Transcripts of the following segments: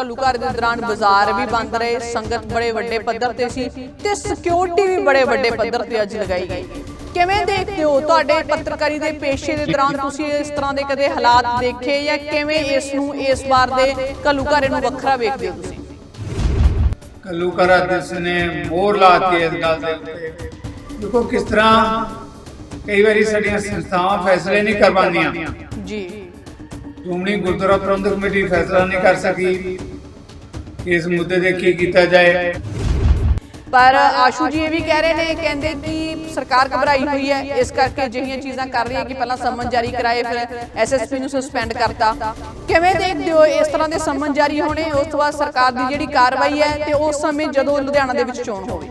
ਘੱਲੂਘਾਰੇ ਦੇ ਦੌਰਾਨ ਬਾਜ਼ਾਰ ਵੀ ਬੰਦ ਰਹੇ ਸੰਗਤ ਬੜੇ ਵੱਡੇ ਪੱਧਰ ਤੇ ਸੀ ਤੇ ਸਿਕਿਉਰਿਟੀ ਵੀ ਬੜੇ ਵੱਡੇ ਪੱਧਰ ਤੇ ਅੱਜ ਲਗਾਈ ਗਈ। ਕਿਵੇਂ ਦੇਖਦੇ ਹੋ ਤੁਹਾਡੇ ਪੱਤਰਕਾਰੀ ਦੇ ਪੇਸ਼ੇ ਦੇ ਦੌਰਾਨ ਤੁਸੀਂ ਇਸ ਤਰ੍ਹਾਂ ਦੇ ਕਦੇ ਹਾਲਾਤ ਦੇਖੇ ਜਾਂ ਕਿਵੇਂ ਇਸ ਨੂੰ ਇਸ ਵਾਰ ਦੇ ਘੱਲੂਘਾਰੇ ਨੂੰ ਵੱਖਰਾ ਵੇਖਦੇ ਹੋ ਤੁਸੀਂ? ਕਲੂਕਰਾ ਦਿਸ ਨੇ ਮੋਹਰ ਲਾਤੀ ਇਸ ਗੱਲ ਦੇ ਉੱਤੇ। ਦੇਖੋ ਕਿਸ ਤਰ੍ਹਾਂ ਕਈ ਵਾਰੀ ਸਾਡੀਆਂ ਸੰਸਥਾਵਾਂ ਫੈਸਲੇ ਨਹੀਂ ਕਰ ਪਾਉਂਦੀਆਂ। ਜੀ। ਸ਼੍ਰੋਮਣੀ ਗੁਰਦੁਆਰਾ ਪ੍ਰਬੰਧਕ ਕਮੇਟੀ ਫੈਸਲਾ ਨਹੀਂ ਕਰ ਸਕੀ। ਇਸ ਮੁੱਦੇ ਤੇ ਕੀ ਕੀਤਾ ਜਾਏ? ਪਰ ਆਸ਼ੂ ਜੀ ਇਹ ਵੀ ਕਹਿ ਰਹੇ ਨੇ ਕਹਿੰਦੇ ਕਿ ਸਰਕਾਰ ਘਬਰਾਈ ਹੋਈ ਹੈ। ਇਸ ਕਰਕੇ ਅਜਿਹੀਆਂ ਚੀਜ਼ਾਂ ਕਰ ਰਹੀ ਹੈ ਕਿ ਪਹਿਲਾਂ ਸੰਮਨ ਜਾਰੀ ਕਰਾਏ ਫਿਰ ਐਸਐਸਪੀ ਨੂੰ ਸਸਪੈਂਡ ਕਰਤਾ। ਕਿਵੇਂ ਦੇਖਦੇ ਹੋ ਇਸ ਤਰ੍ਹਾਂ ਦੇ ਸੰਮਨ ਜਾਰੀ ਹੋਣੇ? ਉਸ ਤੋਂ ਬਾਅਦ ਸਰਕਾਰ ਦੀ ਜਿਹੜੀ ਕਾਰਵਾਈ ਹੈ ਤੇ ਉਸ ਸਮੇਂ ਜਦੋਂ ਲੁਧਿਆਣਾ ਦੇ ਵਿੱਚ ਚੋਣ ਹੋਵੇ।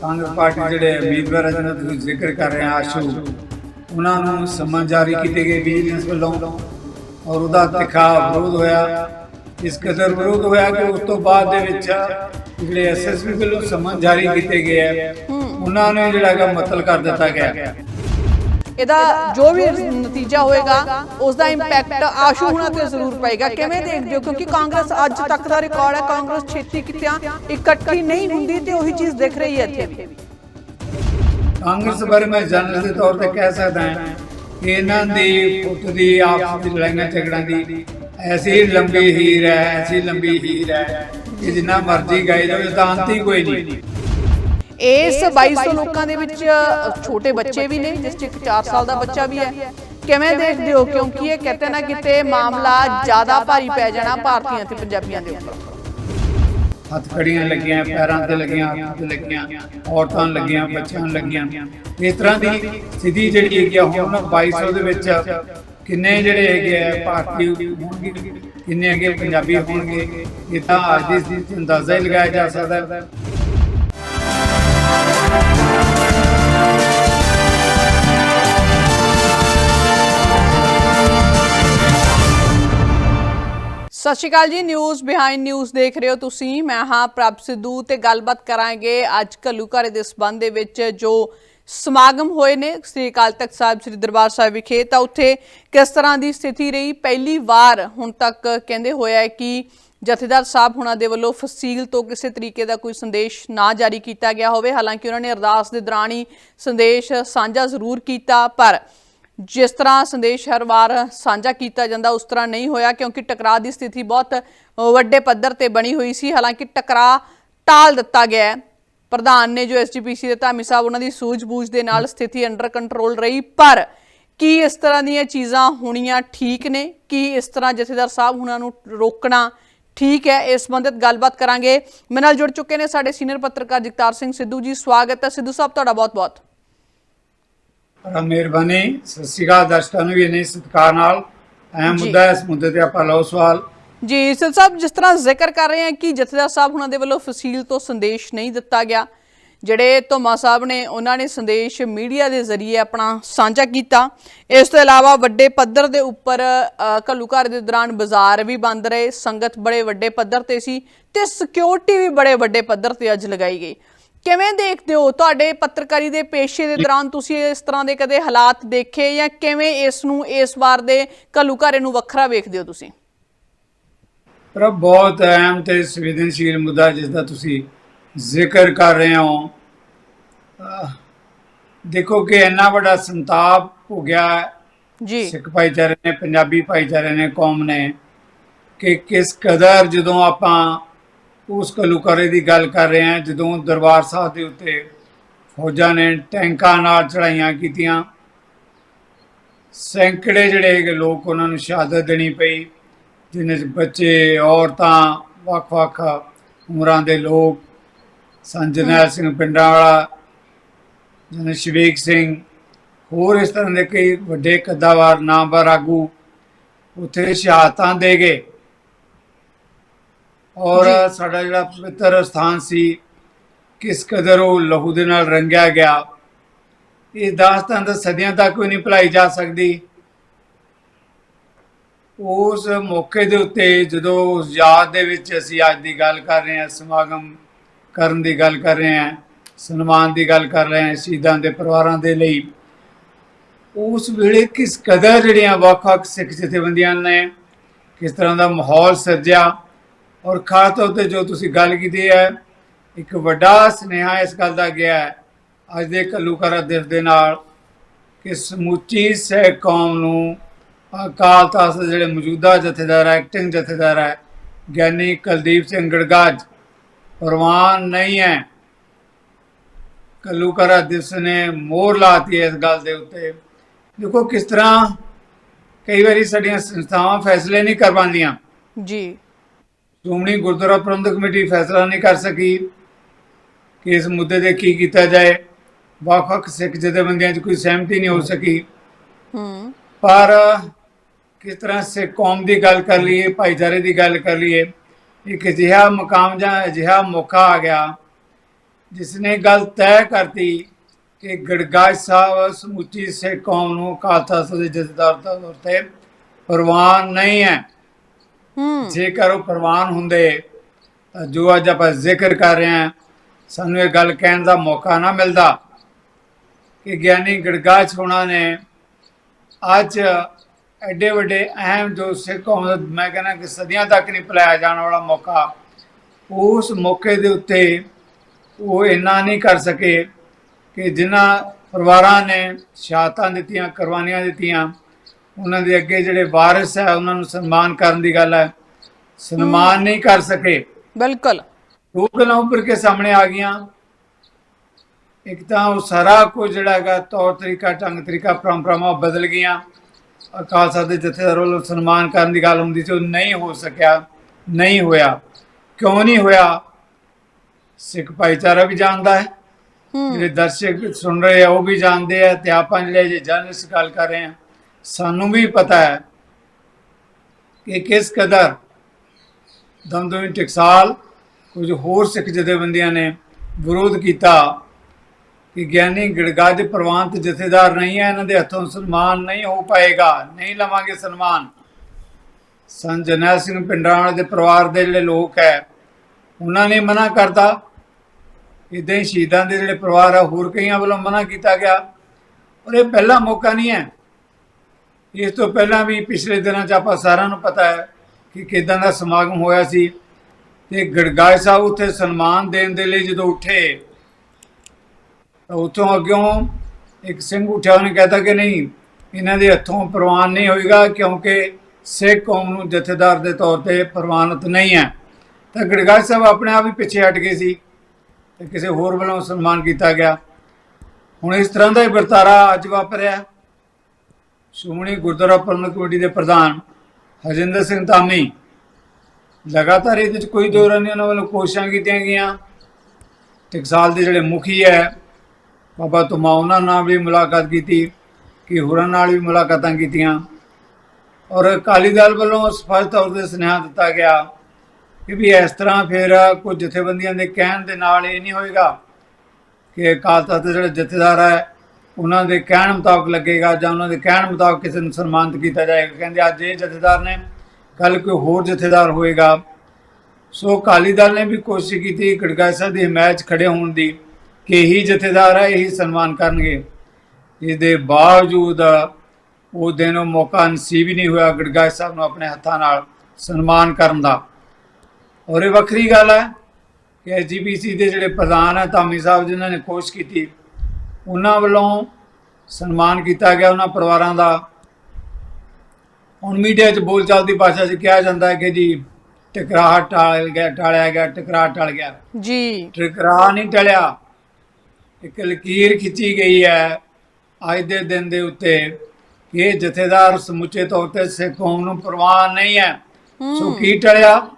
ਕਾਂਗਰਸ ਪਾਰਟੀ ਜਿਹੜੇ ਉਮੀਦਵਾਰ ਹਨ ਜਿਹਨਾਂ ਦਾ ਤੁਸੀਂ ਜ਼ਿਕਰ ਕਰ ਰਹੇ ਆ ਆਸ਼ੂ ਉਹਨਾਂ ਨੂੰ ਸਮਨ ਜਾਰੀ ਕੀਤੇ ਗਏ ਵਿਜੀਲੈਂਸ ਵੱਲੋਂ ਔਰ ਉਹਦਾ ਤਿੱਖਾ ਵਿਰੋਧ ਹੋਇਆ। ਇਸ ਕਦਰ ਵਿਰੋਧ ਹੋਇਆ ਕਿ ਉਸ ਤੋਂ ਬਾਅਦ ਦੇ ਵਿੱਚ ਜਿਹੜੇ ਐਸਐਸਪੀ ਵੱਲੋਂ ਸਮਨ ਜਾਰੀ ਕੀਤੇ ਗਏ ਆ ਉਹਨਾਂ ਨੂੰ ਜਿਹੜਾ ਹੈਗਾ ਮਤਲ ਕਰ ਦਿੱਤਾ ਗਿਆ। ਇਹਦਾ ਜੋ ਵੀ ਨਤੀਜਾ ਹੋਏਗਾ ਉਸ ਦਾ ਇੰਪੈਕਟ ਆਸ਼ੂ ਹੁਣਾਂ ਤੇ ਜ਼ਰੂਰ ਪਏਗਾ। ਕਿਵੇਂ ਦੇਖਦੇ ਹੋ? ਕਿਉਂਕਿ ਕਾਂਗਰਸ ਅੱਜ ਤੱਕ ਦਾ ਰਿਕਾਰਡ ਹੈ ਕਾਂਗਰਸ ਛੇਤੀ ਕਿਤਿਆਂ ਇਕੱਠੀ ਨਹੀਂ ਹੁੰਦੀ ਤੇ ਉਹੀ ਚੀਜ਼ ਦਿਖ ਰਹੀ ਹੈ ਇੱਥੇ ਵੀ। ਕਾਂਗਰਸ ਬਾਰੇ ਮੈਂ ਜਨਰਲ ਦੇ ਤੌਰ ਤੇ ਕਹਿ ਸਕਦਾ ਹਾਂ ਕਿ ਇਹਨਾਂ ਦੀ ਪੁੱਤ ਦੀ, ਆਪਸ ਵਿੱਚ ਲੜਾਈਆਂ ਝਗੜਾਂ ਦੀ ਐਸੀ ਲੰਬੀ ਹੀਰ ਹੈ, ਐਸੀ ਲੰਬੀ ਹੀਰ ਹੈ ਕਿ ਜਿੰਨਾ ਮਰਜ਼ੀ ਗਾਈ ਜਾਵੇ ਤਾਂ ਅੰਤ ਹੀ ਕੋਈ ਨਹੀਂ। ਇਸ 2200 ਲੋਕਾਂ ਦੇ ਵਿੱਚ ਛੋਟੇ ਬੱਚੇ ਵੀ ਨੇ, ਜਿਸ 'ਚ ਇੱਕ 4 ਸਾਲ ਦਾ ਬੱਚਾ ਵੀ ਹੈ। ਕਿਵੇਂ ਦੇਖਦੇ ਹੋ? ਕਿਉਂਕਿ ਇਹ ਕਿਤੇ ਨਾ ਕਿਤੇ ਮਾਮਲਾ ਜ਼ਿਆਦਾ ਭਾਰੀ ਪੈ ਜਾਣਾ ਭਾਰਤੀਆਂ ਤੇ ਪੰਜਾਬੀਆਂ ਦੇ ਉੱਪਰ। ਹੱਥ ਕੜੀਆਂ ਲੱਗੀਆਂ, ਪੈਰਾਂ ਤੇ ਲੱਗੀਆਂ, ਹੱਥਾਂ ਤੇ ਲੱਗੀਆਂ, ਔਰਤਾਂ ਲੱਗੀਆਂ, ਬੱਚਿਆਂ ਨੂੰ ਲੱਗੀਆਂ। ਇਸ ਤਰ੍ਹਾਂ ਦੀ ਸਥਿਤੀ ਜਿਹੜੀ ਹੈਗੀ ਆ, ਹੁਣ 2200 ਦੇ ਵਿੱਚ ਕਿੰਨੇ ਜਿਹੜੇ ਹੈਗੇ ਆ ਭਾਰਤੀ ਹੋਣਗੇ, ਕਿੰਨੇ ਹੈਗੇ ਪੰਜਾਬੀ ਹੋਣਗੇ, ਇਹ ਤਾਂ ਅੱਜ ਦੀ ਸਥਿਤੀ ਅੰਦਾਜ਼ਾ ਹੀ ਲਗਾਇਆ ਜਾ ਸਕਦਾ ਹੈ। ਸਤਿ ਸ਼੍ਰੀ ਅਕਾਲ ਜੀ ਨਿਊਜ਼ ਬਿਹਾਈਂਡ ਨਿਊਜ਼ ਦੇਖ ਰਹੇ ਹੋ ਤੁਸੀਂ। ਮੈਂ ਹਾਂ ਪ੍ਰਭ ਸਿੱਧੂ ਤੇ ਗੱਲਬਾਤ ਕਰਾਂਗੇ ਅੱਜ ਘੱਲੂਘਾਰੇ ਦੇ ਸਬੰਧ ਦੇ ਵਿੱਚ ਜੋ ਸਮਾਗਮ ਹੋਏ ਨੇ। ਸ੍ਰੀ ਅਕਾਲ ਤਖਤ ਸਾਹਿਬ, ਸ੍ਰੀ ਦਰਬਾਰ ਸਾਹਿਬ ਵਿਖੇ ਤਾਂ ਉੱਥੇ ਕਿਸ ਤਰ੍ਹਾਂ ਦੀ ਸਥਿਤੀ ਰਹੀ? ਪਹਿਲੀ ਵਾਰ ਹੁਣ ਤੱਕ ਕਹਿੰਦੇ ਹੋਇਆ ਹੈ ਕਿ ਜਥੇਦਾਰ ਸਾਹਿਬ ਹੁਣਾਂ ਦੇ ਵੱਲੋਂ ਫਸੀਲ ਤੋਂ ਕਿਸੇ ਤਰੀਕੇ ਦਾ ਕੋਈ ਸੰਦੇਸ਼ ਨਾ ਜਾਰੀ ਕੀਤਾ ਗਿਆ ਹੋਵੇ। ਹਾਲਾਂਕਿ ਉਹਨਾਂ ਨੇ ਅਰਦਾਸ ਦੇ ਦੌਰਾਨ ਹੀ ਸੰਦੇਸ਼ ਸਾਂਝਾ ਜ਼ਰੂਰ ਕੀਤਾ, ਪਰ ਜਿਸ ਤਰ੍ਹਾਂ ਸੰਦੇਸ਼ ਹਰ ਵਾਰ ਸਾਂਝਾ ਕੀਤਾ ਜਾਂਦਾ, ਉਸ ਤਰ੍ਹਾਂ ਨਹੀਂ ਹੋਇਆ ਕਿਉਂਕਿ ਟਕਰਾਅ ਦੀ ਸਥਿਤੀ ਬਹੁਤ ਵੱਡੇ ਪੱਧਰ ਤੇ ਬਣੀ ਹੋਈ ਸੀ। ਹਾਲਾਂਕਿ ਟਕਰਾਅ ਟਾਲ ਦਿੱਤਾ ਗਿਆ ਪ੍ਰਧਾਨ ਨੇ ਜੋ ਐਸਜੀਪੀਸੀ ਦੇ ਧਾਮੀ ਸਾਹਿਬ, ਉਹਨਾਂ ਦੀ ਸੂਝ-ਬੂਝ ਦੇ ਨਾਲ ਸਥਿਤੀ ਅੰਡਰ ਕੰਟਰੋਲ ਰਹੀ, ਪਰ ਕੀ ਇਸ ਤਰ੍ਹਾਂ ਦੀਆਂ ਚੀਜ਼ਾਂ ਹੋਣੀਆਂ ਠੀਕ ਨੇ? ਕੀ ਇਸ ਤਰ੍ਹਾਂ ਜਥੇਦਾਰ ਸਾਹਿਬ ਉਹਨਾਂ ਨੂੰ ਰੋਕਣਾ ਠੀਕ ਹੈ? ਇਸ ਸੰਬੰਧਿਤ ਗੱਲਬਾਤ ਕਰਾਂਗੇ। ਮੇਰੇ ਨਾਲ ਜੁੜ ਚੁੱਕੇ ਨੇ ਸਾਡੇ ਸੀਨੀਅਰ ਪੱਤਰਕਾਰ ਜਗਤਾਰ ਸਿੰਘ ਸਿੱਧੂ ਜੀ। ਸਵਾਗਤ ਹੈ। ਸਿੱਧੂ ਸਾਹਿਬ, ਤੁਹਾਡਾ ਬਹੁਤ-ਬਹੁਤ ਬੜਾ ਮਿਹਰਬਾਨੀ। ਸਤਿ ਸ਼੍ਰੀ ਅਕਾਲ। ਦਰਸ਼ਕਾਂ ਨੂੰ ਵੀ ਇੰਨੇ ਸਤਿਕਾਰ ਨਾਲ। ਅਹਿਮ ਜੀ। ਮੁੱਦਾ ਹੈ। ਇਸ ਮੁੱਦੇ ਤੇ ਆਪਾਂ ਲਓ ਸਵਾਲ। ਜੀ ਸਿਲ ਸਾਹਿਬ ਜਿਸ ਤਰ੍ਹਾਂ ਜ਼ਿਕਰ ਕਰ ਰਹੇ ਹਾਂ ਕਿ ਜਥੇਦਾਰ ਸਾਹਿਬ ਉਹਨਾਂ ਦੇ ਵੱਲੋਂ ਫਸੀਲ ਤੋਂ ਸੰਦੇਸ਼ ਨਹੀਂ ਦਿੱਤਾ ਗਿਆ ਜਿਹੜੇ ਧੋਮਾ ਸਾਹਿਬ ਨੇ ਉਹਨਾਂ ਨੇ ਸੰਦੇਸ਼ ਮੀਡੀਆ ਦੇ ਜ਼ਰੀਏ ਆਪਣਾ ਸਾਂਝਾ ਕੀਤਾ। ਇਸ ਤੋਂ ਇਲਾਵਾ ਵੱਡੇ ਪੱਧਰ ਦੇ ਉੱਪਰ ਅ, ਘੱਲੂਘਾਰੇ ਦੇ ਦੌਰਾਨ ਬਾਜ਼ਾਰ ਵੀ ਬੰਦ ਰਹੇ। ਸੰਗਤ ਬੜੇ ਵੱਡੇ ਪੱਧਰ ਤੇ ਸੀ ਤੇ ਸਿਕਿਉਰਿਟੀ ਵੀ ਬੜੇ ਵੱਡੇ ਪੱਧਰ ਤੇ ਅੱਜ ਲਗਾਈ ਗਈ। ਕਿਵੇਂ ਦੇਖਦੇ ਹੋ ਤੁਹਾਡੇ ਪੱਤਰਕਾਰੀ ਦੇ ਪੇਸ਼ੇ ਦੇ ਦੌਰਾਨ ਤੁਸੀਂ ਇਸ ਤਰ੍ਹਾਂ ਦੇ ਕਦੇ ਹਾਲਾਤ ਦੇਖੇ ਜਾਂ ਕਿਵੇਂ ਇਸ ਨੂੰ ਇਸ ਵਾਰ ਦੇ ਘੱਲੂਘਾਰੇ ਨੂੰ ਵੱਖਰਾ ਵੇਖਦੇ ਹੋ ਤੁਸੀਂ? ਪਰ ਬਹੁਤ ਅਹਿਮ ਤੇ ਸੰਵੇਦਨਸ਼ੀਲ ਮੁੱਦਾ ਜਿਸ ਦਾ ਤੁਸੀਂ ਜ਼ਿਕਰ ਕਰ ਰਹੇ ਹੋ। ਦੇਖੋ ਕਿ ਇੰਨਾ ਵੱਡਾ ਸੰਤਾਪ ਹੋ ਗਿਆ ਜੀ। ਸਿੱਖ ਭਾਈਚਾਰੇ ਨੇ ਪੰਜਾਬੀ ਭਾਈਚਾਰੇ ਨੇ ਕੌਮ ਨੇ ਕਿ ਕਿਸ ਕਦਰ ਜਦੋਂ ਆਪਾਂ ਉਸ ਕਲੂਕਾਰੇ ਦੀ ਗੱਲ ਕਰ ਰਹੇ ਹਾਂ, ਜਦੋਂ ਦਰਬਾਰ ਸਾਹਿਬ ਦੇ ਉੱਤੇ ਫੌਜਾਂ ਨੇ ਟੈਂਕਾਂ ਨਾਲ ਚੜਾਈਆਂ ਕੀਤੀਆਂ। ਸੈਂਕੜੇ ਜਿਹੜੇ ਹੈਗੇ ਲੋਕ ਉਹਨਾਂ ਨੂੰ ਸ਼ਹਾਦਤ ਦੇਣੀ ਪਈ ਜਿਨ੍ਹਾਂ 'ਚ ਬੱਚੇ, ਔਰਤਾਂ, ਵੱਖ-ਵੱਖ ਉਮਰਾਂ ਦੇ ਲੋਕ ਸੰਜਨੈਲ ਸਿੰਘ ਪਿੰਡਾਂ ਵਾਲਾ ਜਿਵੇਂ ਸ਼ਿਵੇਕ ਸਿੰਘ, ਹੋਰ ਇਸ ਤਰ੍ਹਾਂ ਦੇ ਕਈ ਵੱਡੇ ਕੱਦਾਵਾਰ, ਨਾਮਵਰ ਆਗੂ ਉੱਥੇ ਸ਼ਹਾਦਤਾਂ ਦੇ ਗਏ। ਔਰ। ਸਾਡਾ ਜਿਹੜਾ ਪਵਿੱਤਰ ਸਥਾਨ ਸੀ ਕਿਸ ਕਦਰ ਉਹ ਲਹੂ ਦੇ ਨਾਲ ਰੰਗਿਆ ਗਿਆ ਇਹ ਦਾਸਤਾਨ ਤਾਂ ਸਦੀਆਂ ਤੱਕ ਕੋਈ ਨਹੀਂ ਭੁਲਾਈ ਜਾ ਸਕਦੀ ਉਸ ਮੌਕੇ ਦੇ ਉੱਤੇ ਜਦੋਂ ਉਸ ਯਾਦ ਦੇ ਵਿੱਚ ਅਸੀਂ ਅੱਜ ਦੀ ਗੱਲ ਕਰ ਰਹੇ ਹਾਂ ਸਮਾਗਮ ਕਰਨ ਦੀ ਗੱਲ ਕਰ ਰਹੇ ਹਾਂ ਸਨਮਾਨ ਦੀ ਗੱਲ ਕਰ ਰਹੇ ਹਾਂ ਸ਼ਹੀਦਾਂ ਦੇ ਪਰਿਵਾਰਾਂ ਦੇ ਲਈ ਉਸ ਵੇਲੇ ਕਿਸ ਕਦਰ ਜਿਹੜੀਆਂ ਵੱਖ-ਵੱਖ ਸਿੱਖ ਜਥੇਬੰਦੀਆਂ ਨੇ ਕਿਸ ਤਰ੍ਹਾਂ ਦਾ ਮਾਹੌਲ ਸਿਰਜਿਆ ਔਰ ਖਾਸ ਤੌਰ ਤੇ ਜੋ ਤੁਸੀਂ ਗੱਲ ਕੀਤੀ ਹੈ, ਇੱਕ ਵੱਡਾ ਸੁਨੇਹਾ ਇਸ ਗੱਲ ਦਾ ਗਿਆ ਹੈ, ਅੱਜ ਦੇ ਘੱਲੂਘਾਰਾ ਦਿਵਸ ਦੇ ਨਾਲ, ਕਿ ਸਮੁੱਚੀ ਸਿੱਖ ਕੌਮ ਨੂੰ ਅਕਾਲ ਤਖਤ ਦੇ ਜਿਹੜੇ ਮੌਜੂਦਾ ਜਥੇਦਾਰ ਐਕਟਿੰਗ ਜਥੇਦਾਰ ਹੈ, ਗਿਆਨੀ ਕੁਲਦੀਪ ਸਿੰਘ ਗੜਗਾਜ, ਪ੍ਰਵਾਨ ਨਹੀਂ ਹੈ। ਕੱਲੂਕਾਰਾ ਦਿਵਸ ਨੇ ਮੋਹਰ ਲਾਤੀ ਹੈ ਇਸ ਗੱਲ ਦੇ ਉੱਤੇ। ਦੇਖੋ ਕਿਸ ਤਰ੍ਹਾਂ ਕਈ ਵਾਰੀ ਸਾਡੀਆਂ ਸੰਸਥਾਵਾਂ ਫੈਸਲੇ ਨਹੀਂ ਕਰ ਪਾਉਂਦੀਆਂ। ਜੀ। ਸ਼੍ਰੋਮਣੀ ਗੁਰਦੁਆਰਾ ਪ੍ਰਬੰਧਕ ਕਮੇਟੀ ਫੈਸਲਾ ਨਹੀਂ ਕਰ ਸਕੀ ਕਿ ਇਸ ਮੁੱਦੇ ਤੇ ਕੀ ਕੀਤਾ ਜਾਏ। ਵੱਖ-ਵੱਖ ਸਿੱਖ ਜਥੇਬੰਦੀਆਂ 'ਚ ਕੋਈ ਸਹਿਮਤੀ ਨਹੀਂ ਹੋ ਸਕੀ। ਹੂੰ। ਪਰ ਕਿਸ ਤਰ੍ਹਾਂ ਸਿੱਖ ਕੌਮ ਦੀ ਗੱਲ ਕਰ ਲਈਏ ਭਾਈਚਾਰੇ ਦੀ ਗੱਲ ਕਰ ਲਈਏ ਇੱਕ ਅਜਿਹਾ ਮਕਾਮ ਜਾਂ ਅਜਿਹਾ ਮੌਕਾ ਆ ਗਿਆ ਜਿਸ ਨੇ ਗੱਲ ਤੈਅ ਕਰਤੀ ਕਿ ਗੜਗਾਜ ਸਾਹਿਬ ਸਮੁੱਚੀ ਸਿੱਖ ਕੌਮ ਨੂੰ ਕਾਲਤਾ ਦੇ ਜਥੇਦਾਰ ਦਾ ਤੌਰ ਤੇ ਪ੍ਰਵਾਨ ਨਹੀਂ ਹੂੰ। ਜੇਕਰ ਉਹ ਪ੍ਰਵਾਨ ਹੁੰਦੇ, ਤਾਂ ਜੋ ਅੱਜ ਆਪਾਂ ਜ਼ਿਕਰ ਕਰ ਰਹੇ ਹਾਂ, ਸਾਨੂੰ ਇਹ ਗੱਲ ਕਹਿਣ ਦਾ ਮੌਕਾ ਨਾ ਮਿਲਦਾ ਕਿ ਗਿਆਨੀ ਗੜਗਾਚ ਹੋਣਾ ਨੇ ਅੱਜ ਐਡੇ ਵੱਡੇ ਅਹਿਮ ਜੋ ਸਿੱਖ ਕੌਮ ਮੈਂ ਕਹਿੰਦਾ ਕਿ ਸਦੀਆਂ ਤੱਕ ਨਹੀਂ ਭੁਲਾਇਆ ਜਾਣ ਵਾਲਾ ਮੌਕਾ, ਉਸ ਮੌਕੇ ਦੇ ਉੱਤੇ ਉਹ ਇੰਨਾ ਨਹੀਂ ਕਰ ਸਕੇ ਕਿ ਜਿਨ੍ਹਾਂ ਪਰਿਵਾਰਾਂ ਨੇ ਸ਼ਹਾਦਤਾਂ ਦਿੱਤੀਆਂ, ਕੁਰਬਾਨੀਆਂ ਦਿੱਤੀਆਂ ਉਹਨਾਂ ਦੇ ਅੱਗੇ ਜਿਹੜੇ ਵਾਰਿਸ ਹੈ ਉਹਨਾਂ ਨੂੰ ਸਨਮਾਨ ਕਰਨ ਦੀ ਗੱਲ ਹੈ। ਸਨਮਾਨ ਨਹੀਂ ਕਰ ਸਕੇ। ਬਿਲਕੁਲ। ਦੋ ਗੱਲਾਂ ਉੱਪਰ ਕੇ ਸਾਹਮਣੇ ਆ ਗਈਆਂ। ਇੱਕ ਤਾਂ ਉਹ ਸਾਰਾ ਕੁਝ ਜਿਹੜਾ ਹੈਗਾ ਤੌਰ ਤਰੀਕਾ ਢੰਗ ਤਰੀਕਾ ਪਰੰਪਰਾਵਾਂ ਬਦਲ ਗਈਆਂ। ਅਕਾਲ ਸਾਹਿਬ ਦੇ ਜਥੇਦਾਰ ਵੱਲੋਂ ਸਨਮਾਨ ਕਰਨ ਦੀ ਗੱਲ ਹੁੰਦੀ ਸੀ ਉਹ ਨਹੀਂ ਹੋ ਸਕਿਆ ਨਹੀਂ ਹੋਇਆ। ਕਿਉਂ ਨਹੀਂ ਹੋਇਆ? ਸਿੱਖ ਭਾਈਚਾਰਾ ਵੀ ਜਾਣਦਾ ਹੈ। ਜਿਹੜੇ ਦਰਸ਼ਕ ਸੁਣ ਰਹੇ ਆ ਉਹ ਵੀ ਜਾਣਦੇ ਆ। ਤੇ ਆਪਾਂ ਜਿਹੜੇ ਜਰਨਲਿਸਟ ਗੱਲ ਕਰ ਰਹੇ ਆ ਸਾਨੂੰ ਵੀ ਪਤਾ ਹੈ ਕਿ ਕਿਸ ਕਦਰ ਦਮਦਮੀ ਟਕਸਾਲ, ਕੁਝ ਹੋਰ ਸਿੱਖ ਜਥੇਬੰਦੀਆਂ ਨੇ ਵਿਰੋਧ ਕੀਤਾ ਕਿ ਗਿਆਨੀ ਗੜਗਾ ਦੇ ਪ੍ਰਵਾਨਤ ਜਥੇਦਾਰ ਨਹੀਂ ਹੈ, ਇਹਨਾਂ ਦੇ ਹੱਥੋਂ ਸਨਮਾਨ ਨਹੀਂ ਹੋ ਪਾਏਗਾ, ਨਹੀਂ ਲਵਾਂਗੇ ਸਨਮਾਨ। ਸੰਤ ਜਰਨੈਲ ਸਿੰਘ ਪਿੰਡਰਾਣਾ ਦੇ ਪਰਿਵਾਰ ਦੇ ਜਿਹੜੇ ਲੋਕ ਹੈ, ਉਹਨਾਂ ਨੇ ਮਨਾ ਕਰਤਾ। ਇਦਾਂ ਹੀ ਸ਼ਹੀਦਾਂ ਦੇ ਜਿਹੜੇ ਪਰਿਵਾਰ ਆ, ਹੋਰ ਕਈਆਂ ਵੱਲੋਂ ਮਨਾ ਕੀਤਾ ਗਿਆ। ਔਰ ਇਹ ਪਹਿਲਾ ਮੌਕਾ ਨਹੀਂ ਹੈ। ਇਸ ਤੋਂ ਪਹਿਲਾਂ ਵੀ ਪਿਛਲੇ ਦਿਨਾਂ 'ਚ ਆਪਾਂ ਸਾਰਿਆਂ ਨੂੰ ਪਤਾ ਹੈ ਕਿ ਕਿਦਾਂ ਦਾ ਸਮਾਗਮ ਹੋਇਆ ਸੀ ਤੇ ਗੜਗਾਏ ਸਾਹਿਬ ਉੱਥੇ ਸਨਮਾਨ ਦੇਣ ਦੇ ਲਈ ਜਦੋਂ ਉੱਠੇ, ਤਾਂ ਉੱਥੋਂ ਅੱਗਿਓਂ ਇੱਕ ਸਿੰਘ ਉੱਠਿਆ, ਉਹਨੇ ਕਹਿਤਾ ਕਿ ਨਹੀਂ, ਇਹਨਾਂ ਦੇ ਹੱਥੋਂ ਪ੍ਰਵਾਨ ਨਹੀਂ ਹੋਏਗਾ ਕਿਉਂਕਿ ਸਿੱਖ ਕੌਮ ਨੂੰ ਜਥੇਦਾਰ ਦੇ ਤੌਰ ਤੇ ਪ੍ਰਵਾਨਿਤ ਨਹੀਂ ਹੈ। ਤਾਂ ਗੜਗਾਏ ਸਾਹਿਬ ਆਪਣੇ ਆਪ ਹੀ ਪਿੱਛੇ ਹਟ ਗਏ ਸੀ ਤੇ ਕਿਸੇ ਹੋਰ ਵੱਲੋਂ ਸਨਮਾਨ ਕੀਤਾ ਗਿਆ। ਹੁਣ ਇਸ ਤਰ੍ਹਾਂ ਦਾ ਹੀ ਵਰਤਾਰਾ ਅੱਜ ਵਾਪਰਿਆ। ਸ਼੍ਰੋਮਣੀ ਗੁਰਦੁਆਰਾ ਪ੍ਰਬੰਧਕ ਕਮੇਟੀ ਦੇ ਪ੍ਰਧਾਨ ਹਰਜਿੰਦਰ ਸਿੰਘ ਧਾਮੀ, ਲਗਾਤਾਰ ਇਹਦੇ ਵਿੱਚ ਕੋਈ ਦੋ ਨਹੀਂ ਉਹਨਾਂ ਵੱਲੋਂ ਕੋਸ਼ਿਸ਼ਾਂ ਕੀਤੀਆਂ ਗਈਆਂ। ਟਕਸਾਲ ਦੇ ਜਿਹੜੇ ਮੁਖੀ ਹੈ, ਬਾਬਾ ਤੁਮਾ, ਉਹਨਾਂ ਨਾਲ ਵੀ ਮੁਲਾਕਾਤ ਕੀਤੀ, ਕਿ ਹੋਰਾਂ ਨਾਲ ਵੀ ਮੁਲਾਕਾਤਾਂ ਕੀਤੀਆਂ। ਔਰ ਅਕਾਲੀ ਦਲ ਵੱਲੋਂ ਸਪਸ਼ਟ ਤੌਰ ਤੇ ਸੁਨੇਹਾ ਦਿੱਤਾ ਗਿਆ ਕਿ ਵੀ ਇਸ ਤਰ੍ਹਾਂ ਫਿਰ ਕੁਝ ਜਥੇਬੰਦੀਆਂ ਦੇ ਕਹਿਣ ਦੇ ਨਾਲ ਇਹ ਨਹੀਂ ਹੋਏਗਾ ਕਿ ਅਕਾਲ ਤਖਤ ਦੇ ਜਿਹੜੇ ਜਥੇਦਾਰ ਹੈ ਉਹਨਾਂ ਦੇ ਕਹਿਣ ਮੁਤਾਬਕ ਲੱਗੇਗਾ ਜਾਂ ਉਹਨਾਂ ਦੇ ਕਹਿਣ ਮੁਤਾਬਕ ਕਿਸੇ ਨੂੰ ਸਨਮਾਨਿਤ ਕੀਤਾ ਜਾਏਗਾ। ਕਹਿੰਦੇ ਅੱਜ ਇਹ ਜਥੇਦਾਰ ਨੇ ਕੱਲ ਕੋਈ ਹੋਰ ਜਥੇਦਾਰ ਹੋਏਗਾ। ਸੋ ਅਕਾਲੀ ਦਲ ਨੇ ਵੀ ਕੋਸ਼ਿਸ਼ ਕੀਤੀ ਗੜਗਾਈ ਸਾਹਿਬ ਦੀ ਹਮਾਇਤ 'ਚ ਖੜੇ ਹੋਣ ਦੀ ਕਿ ਇਹੀ ਜਥੇਦਾਰ ਹੈ ਇਹੀ ਸਨਮਾਨ ਕਰਨਗੇ। ਇਸ ਦੇ ਬਾਵਜੂਦ ਉਹ ਦਿਨ ਉਹ ਮੌਕਾ ਨਸੀਬ ਹੀ ਨਹੀਂ ਹੋਇਆ ਗੜਗਾਈ ਸਾਹਿਬ ਨੂੰ ਆਪਣੇ ਹੱਥਾਂ ਨਾਲ ਸਨਮਾਨ ਕਰਨ ਦਾ। ਔਰ ਇਹ ਵੱਖਰੀ ਗੱਲ ਹੈ ਕਿ ਐਸਜੀਪੀਸੀ ਦੇ ਜਿਹੜੇ ਪ੍ਰਧਾਨ ਹੈ ਧਾਮੀ ਸਾਹਿਬ, ਜਿਨ੍ਹਾਂ ਨੇ ਕੋਸ਼ਿਸ਼ ਕੀਤੀ ਉਹਨਾਂ ਵੱਲੋਂ ਸਨਮਾਨ ਕੀਤਾ ਗਿਆ ਉਹਨਾਂ ਪਰਿਵਾਰਾਂ ਦਾ। ਹੁਣ ਮੀਡੀਆ 'ਚ ਬੋਲਚਾਲ ਦੀ ਭਾਸ਼ਾ 'ਚ ਕਿਹਾ ਜਾਂਦਾ ਹੈ ਕਿ ਜੀ ਟਕਰਾਅ ਟਾਲ ਗਿਆ ਟਾਲਿਆ ਗਿਆ ਟਕਰਾਅ ਟਲ ਗਿਆ। ਜੀ। ਟਕਰਾਅ ਨਹੀਂ ਟਲਿਆ। ਇੱਕ ਲਕੀਰ ਖਿੱਚੀ ਗਈ ਹੈ ਅੱਜ ਦੇ ਦਿਨ ਦੇ ਉੱਤੇ ਕਿ ਇਹ ਜਥੇਦਾਰ ਸਮੁੱਚੇ ਤੌਰ ਤੇ ਸਿੱਖ ਕੌਮ ਨੂੰ ਪ੍ਰਵਾਨ ਨਹੀਂ ਹੈ। ਸੋ ਕੀ ਟਲਿਆ?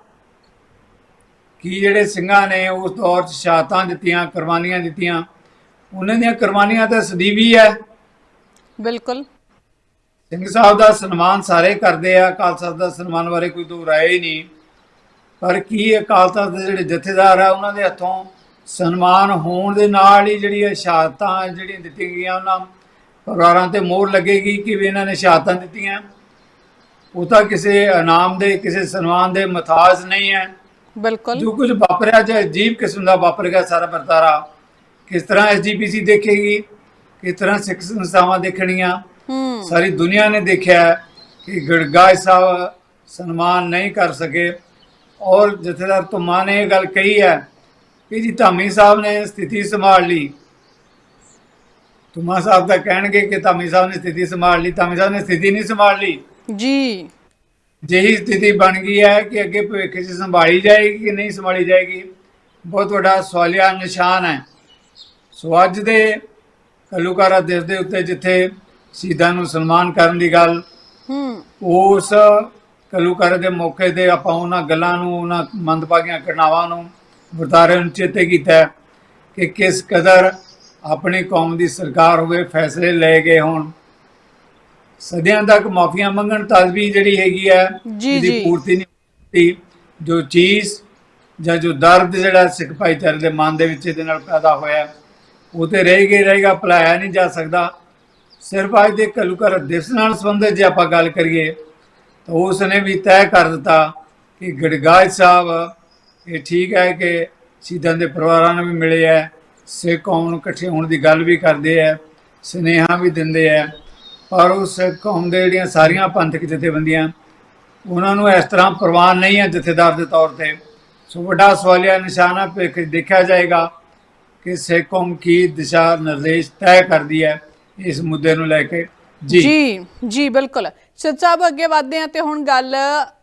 ਕੀ ਜਿਹੜੇ ਸਿੰਘਾਂ ਨੇ ਉਸ ਦੌਰ 'ਚ ਸ਼ਹਾਦਤਾਂ ਦਿੱਤੀਆਂ ਕੁਰਬਾਨੀਆਂ ਦਿੱਤੀਆਂ ਉਹਨਾਂ ਦੀਆਂ ਕੁਰਬਾਨੀਆਂ ਤਾਂ ਸਦੀਵੀ ਹੈ ਬਿਲਕੁਲ। ਸਿੰਘ ਸਾਹਿਬ ਦਾ ਸਨਮਾਨ ਸਾਰੇ ਕਰਦੇ ਆ ਅਕਾਲ ਤਖਤ ਦਾ ਸਨਮਾਨ ਬਾਰੇ ਕੋਈ ਦੋ ਰਾਏ ਹੀ ਨਹੀਂ। ਪਰ ਕੀ ਅਕਾਲ ਤਖਤ ਦੇ ਜਿਹੜੇ ਜਥੇਦਾਰ ਆ ਉਹਨਾਂ ਦੇ ਹੱਥੋਂ ਸਨਮਾਨ ਹੋਣ ਦੇ ਨਾਲ ਹੀ ਜਿਹੜੀ ਇਹ ਸ਼ਹਾਦਤਾਂ ਜਿਹੜੀਆਂ ਦਿੱਤੀਆਂ ਗਈਆਂ ਉਹਨਾਂ ਪਰਿਵਾਰਾਂ ਤੇ ਮੋਹਰ ਲੱਗੇਗੀ ਕਿ ਵੀ ਇਹਨਾਂ ਨੇ ਸ਼ਹਾਦਤਾਂ ਦਿੱਤੀਆਂ। ਉਹ ਤਾਂ ਕਿਸੇ ਇਨਾਮ ਦੇ ਕਿਸੇ ਸਨਮਾਨ ਦੇ ਮਤਾਜ ਨਹੀਂ ਹੈ। ਬਿਲਕੁਲ। ਜੋ ਕੁਝ ਵਾਪਰਿਆ ਜੇ ਅਜੀਬ ਕਿਸਮ ਦਾ ਵਾਪਰ ਗਿਆ ਸਾਰਾ ਵਰਤਾਰਾ ਕਿਸ ਤਰ੍ਹਾਂ ਐਸਜੀਪੀਸੀ ਦੇਖੇਗੀ ਕਿਸ ਤਰ੍ਹਾਂ ਸਿੱਖ ਸੰਸਥਾਵਾਂ ਦੇਖਣੀਆਂ। ਹੂੰ। ਸਾਰੀ ਦੁਨੀਆ ਨੇ ਦੇਖਿਆ ਹੈ ਕਿ ਗੜਗਾਜ ਸਾਹਿਬ ਸਨਮਾਨ ਨਹੀਂ ਕਰ ਸਕੇ। ਔਰ ਜਥੇਦਾਰ ਤੁਮਾ ਨੇ ਇਹ ਗੱਲ ਕਹੀ ਹੈ ਕਿ ਜੀ ਧਾਮੀ ਸਾਹਿਬ ਨੇ ਸਥਿਤੀ ਸੰਭਾਲ ਲਈ। ਤੁਮਾ ਸਾਹਿਬ ਤਾਂ ਕਹਿਣਗੇ ਕਿ ਧਾਮੀ ਸਾਹਿਬ ਨੇ ਸਥਿਤੀ ਸੰਭਾਲ ਲਈ ਧਾਮੀ ਸਾਹਿਬ ਨੇ ਸਥਿਤੀ ਨਹੀਂ ਸੰਭਾਲ ਲਈ। ਜੀ। ਜਿਹੀ ਸਥਿਤੀ ਬਣ ਗਈ ਹੈ ਕਿ ਅੱਗੇ ਭਵਿੱਖ 'ਚ ਸੰਭਾਲੀ ਜਾਏਗੀ ਕਿ ਨਹੀਂ ਸੰਭਾਲੀ ਜਾਏਗੀ ਬਹੁਤ ਵੱਡਾ ਸਵਾਲੀਆ ਨਿਸ਼ਾਨ ਹੈ। ਸੋ ਅੱਜ ਦੇ ਕਲੂਕਾਰਾ ਦਿਵਸ ਦੇ ਉੱਤੇ ਜਿੱਥੇ ਸ਼ਹੀਦਾਂ ਨੂੰ ਸਨਮਾਨ ਕਰਨ ਦੀ ਗੱਲ ਹੂੰ। ਉਸ ਕਲੂਕਾਰੇ ਦੇ ਮੌਕੇ ਤੇ ਆਪਾਂ ਉਹਨਾਂ ਗੱਲਾਂ ਨੂੰ ਉਹਨਾਂ ਮੰਦਭਾਗੀਆਂ ਘਟਨਾਵਾਂ ਨੂੰ ਵਰਤਾਰੇ ਨੂੰ ਚੇਤੇ ਕੀਤਾ ਕਿ ਕਿਸ ਕਦਰ ਆਪਣੀ ਕੌਮ ਦੀ ਸਰਕਾਰ ਹੋਵੇ ਫੈਸਲੇ ਲਏ ਗਏ ਹੋਣ। ਸਦੀਆਂ ਤੱਕ ਮਾਫੀਆਂ ਮੰਗਣ ਵੀ ਜਿਹੜੀ ਹੈਗੀ ਹੈ ਜੀ, ਇਹਦੀ ਜੀ। ਪੂਰਤੀ ਨਹੀਂ ਹੁੰਦੀ। ਜੋ ਚੀਜ਼ ਜਾਂ ਜੋ ਦਰਦ ਜਿਹੜਾ ਸਿੱਖ ਭਾਈਚਾਰੇ ਦੇ ਮਨ ਦੇ ਵਿੱਚ ਇਹਦੇ ਨਾਲ ਪੈਦਾ ਹੋਇਆ ਉਹ ਤੇ ਰਹੇਗਾ ਹੀ ਰਹੇਗਾ ਭੁਲਾਇਆ ਨਹੀਂ ਜਾ ਸਕਦਾ। ਸਿਰਫ ਅੱਜ ਦੇ ਕਲੂਕਾਰ ਦਿਵਸ ਨਾਲ ਸੰਬੰਧਿਤ ਜੇ ਆਪਾਂ ਗੱਲ ਕਰੀਏ, ਤਾਂ ਉਸ ਨੇ ਵੀ ਤੈਅ ਕਰ ਦਿੱਤਾ ਕਿ ਗੜਗਾਜ ਸਾਹਿਬ, ਇਹ ਠੀਕ ਹੈ ਕਿ ਸ਼ਹੀਦਾਂ ਦੇ ਪਰਿਵਾਰਾਂ ਨੂੰ ਵੀ ਮਿਲੇ ਹੈ, ਸਿੱਖ ਕੌਮ ਇਕੱਠੇ ਹੋਣ ਦੀ ਗੱਲ ਵੀ ਕਰਦੇ ਹੈ, ਸੁਨੇਹਾ ਵੀ ਦਿੰਦੇ ਹੈ। ਪਰ ਉਸ ਕੌਮ ਦੇ ਜਿਹੜੀਆਂ ਸਾਰੀਆਂ ਪੰਥਕ ਜਥੇਬੰਦੀਆਂ, ਉਹਨਾਂ ਨੂੰ ਇਸ ਤਰ੍ਹਾਂ ਪ੍ਰਵਾਨ ਨਹੀਂ ਹੈ ਜਥੇਦਾਰ ਦੇ ਤੌਰ ਤੇ। ਸੋ ਵੱਡਾ ਸਵਾਲੀਆ ਨਿਸ਼ਾਨਾ ਹੈ ਭਵਿੱਖ ਦੇਖਿਆ ਜਾਏਗਾ। ਕਿ ਸਿੱਖ ਕੀ ਦਿਸ਼ਾ ਨਿਰਦੇਸ਼ ਤੈਅ ਕਰਦੀ ਹੈ, ਇਸ ਮੁੱਦੇ ਨੂੰ ਲੈ ਕੇ। ਜੀ। ਜੀ ਜੀ, ਬਿਲਕੁਲ। ਸਿੱਧ ਸਾਹਿਬ, ਅੱਗੇ ਵਧਦੇ ਆ ਤੇ ਹੁਣ ਗੱਲ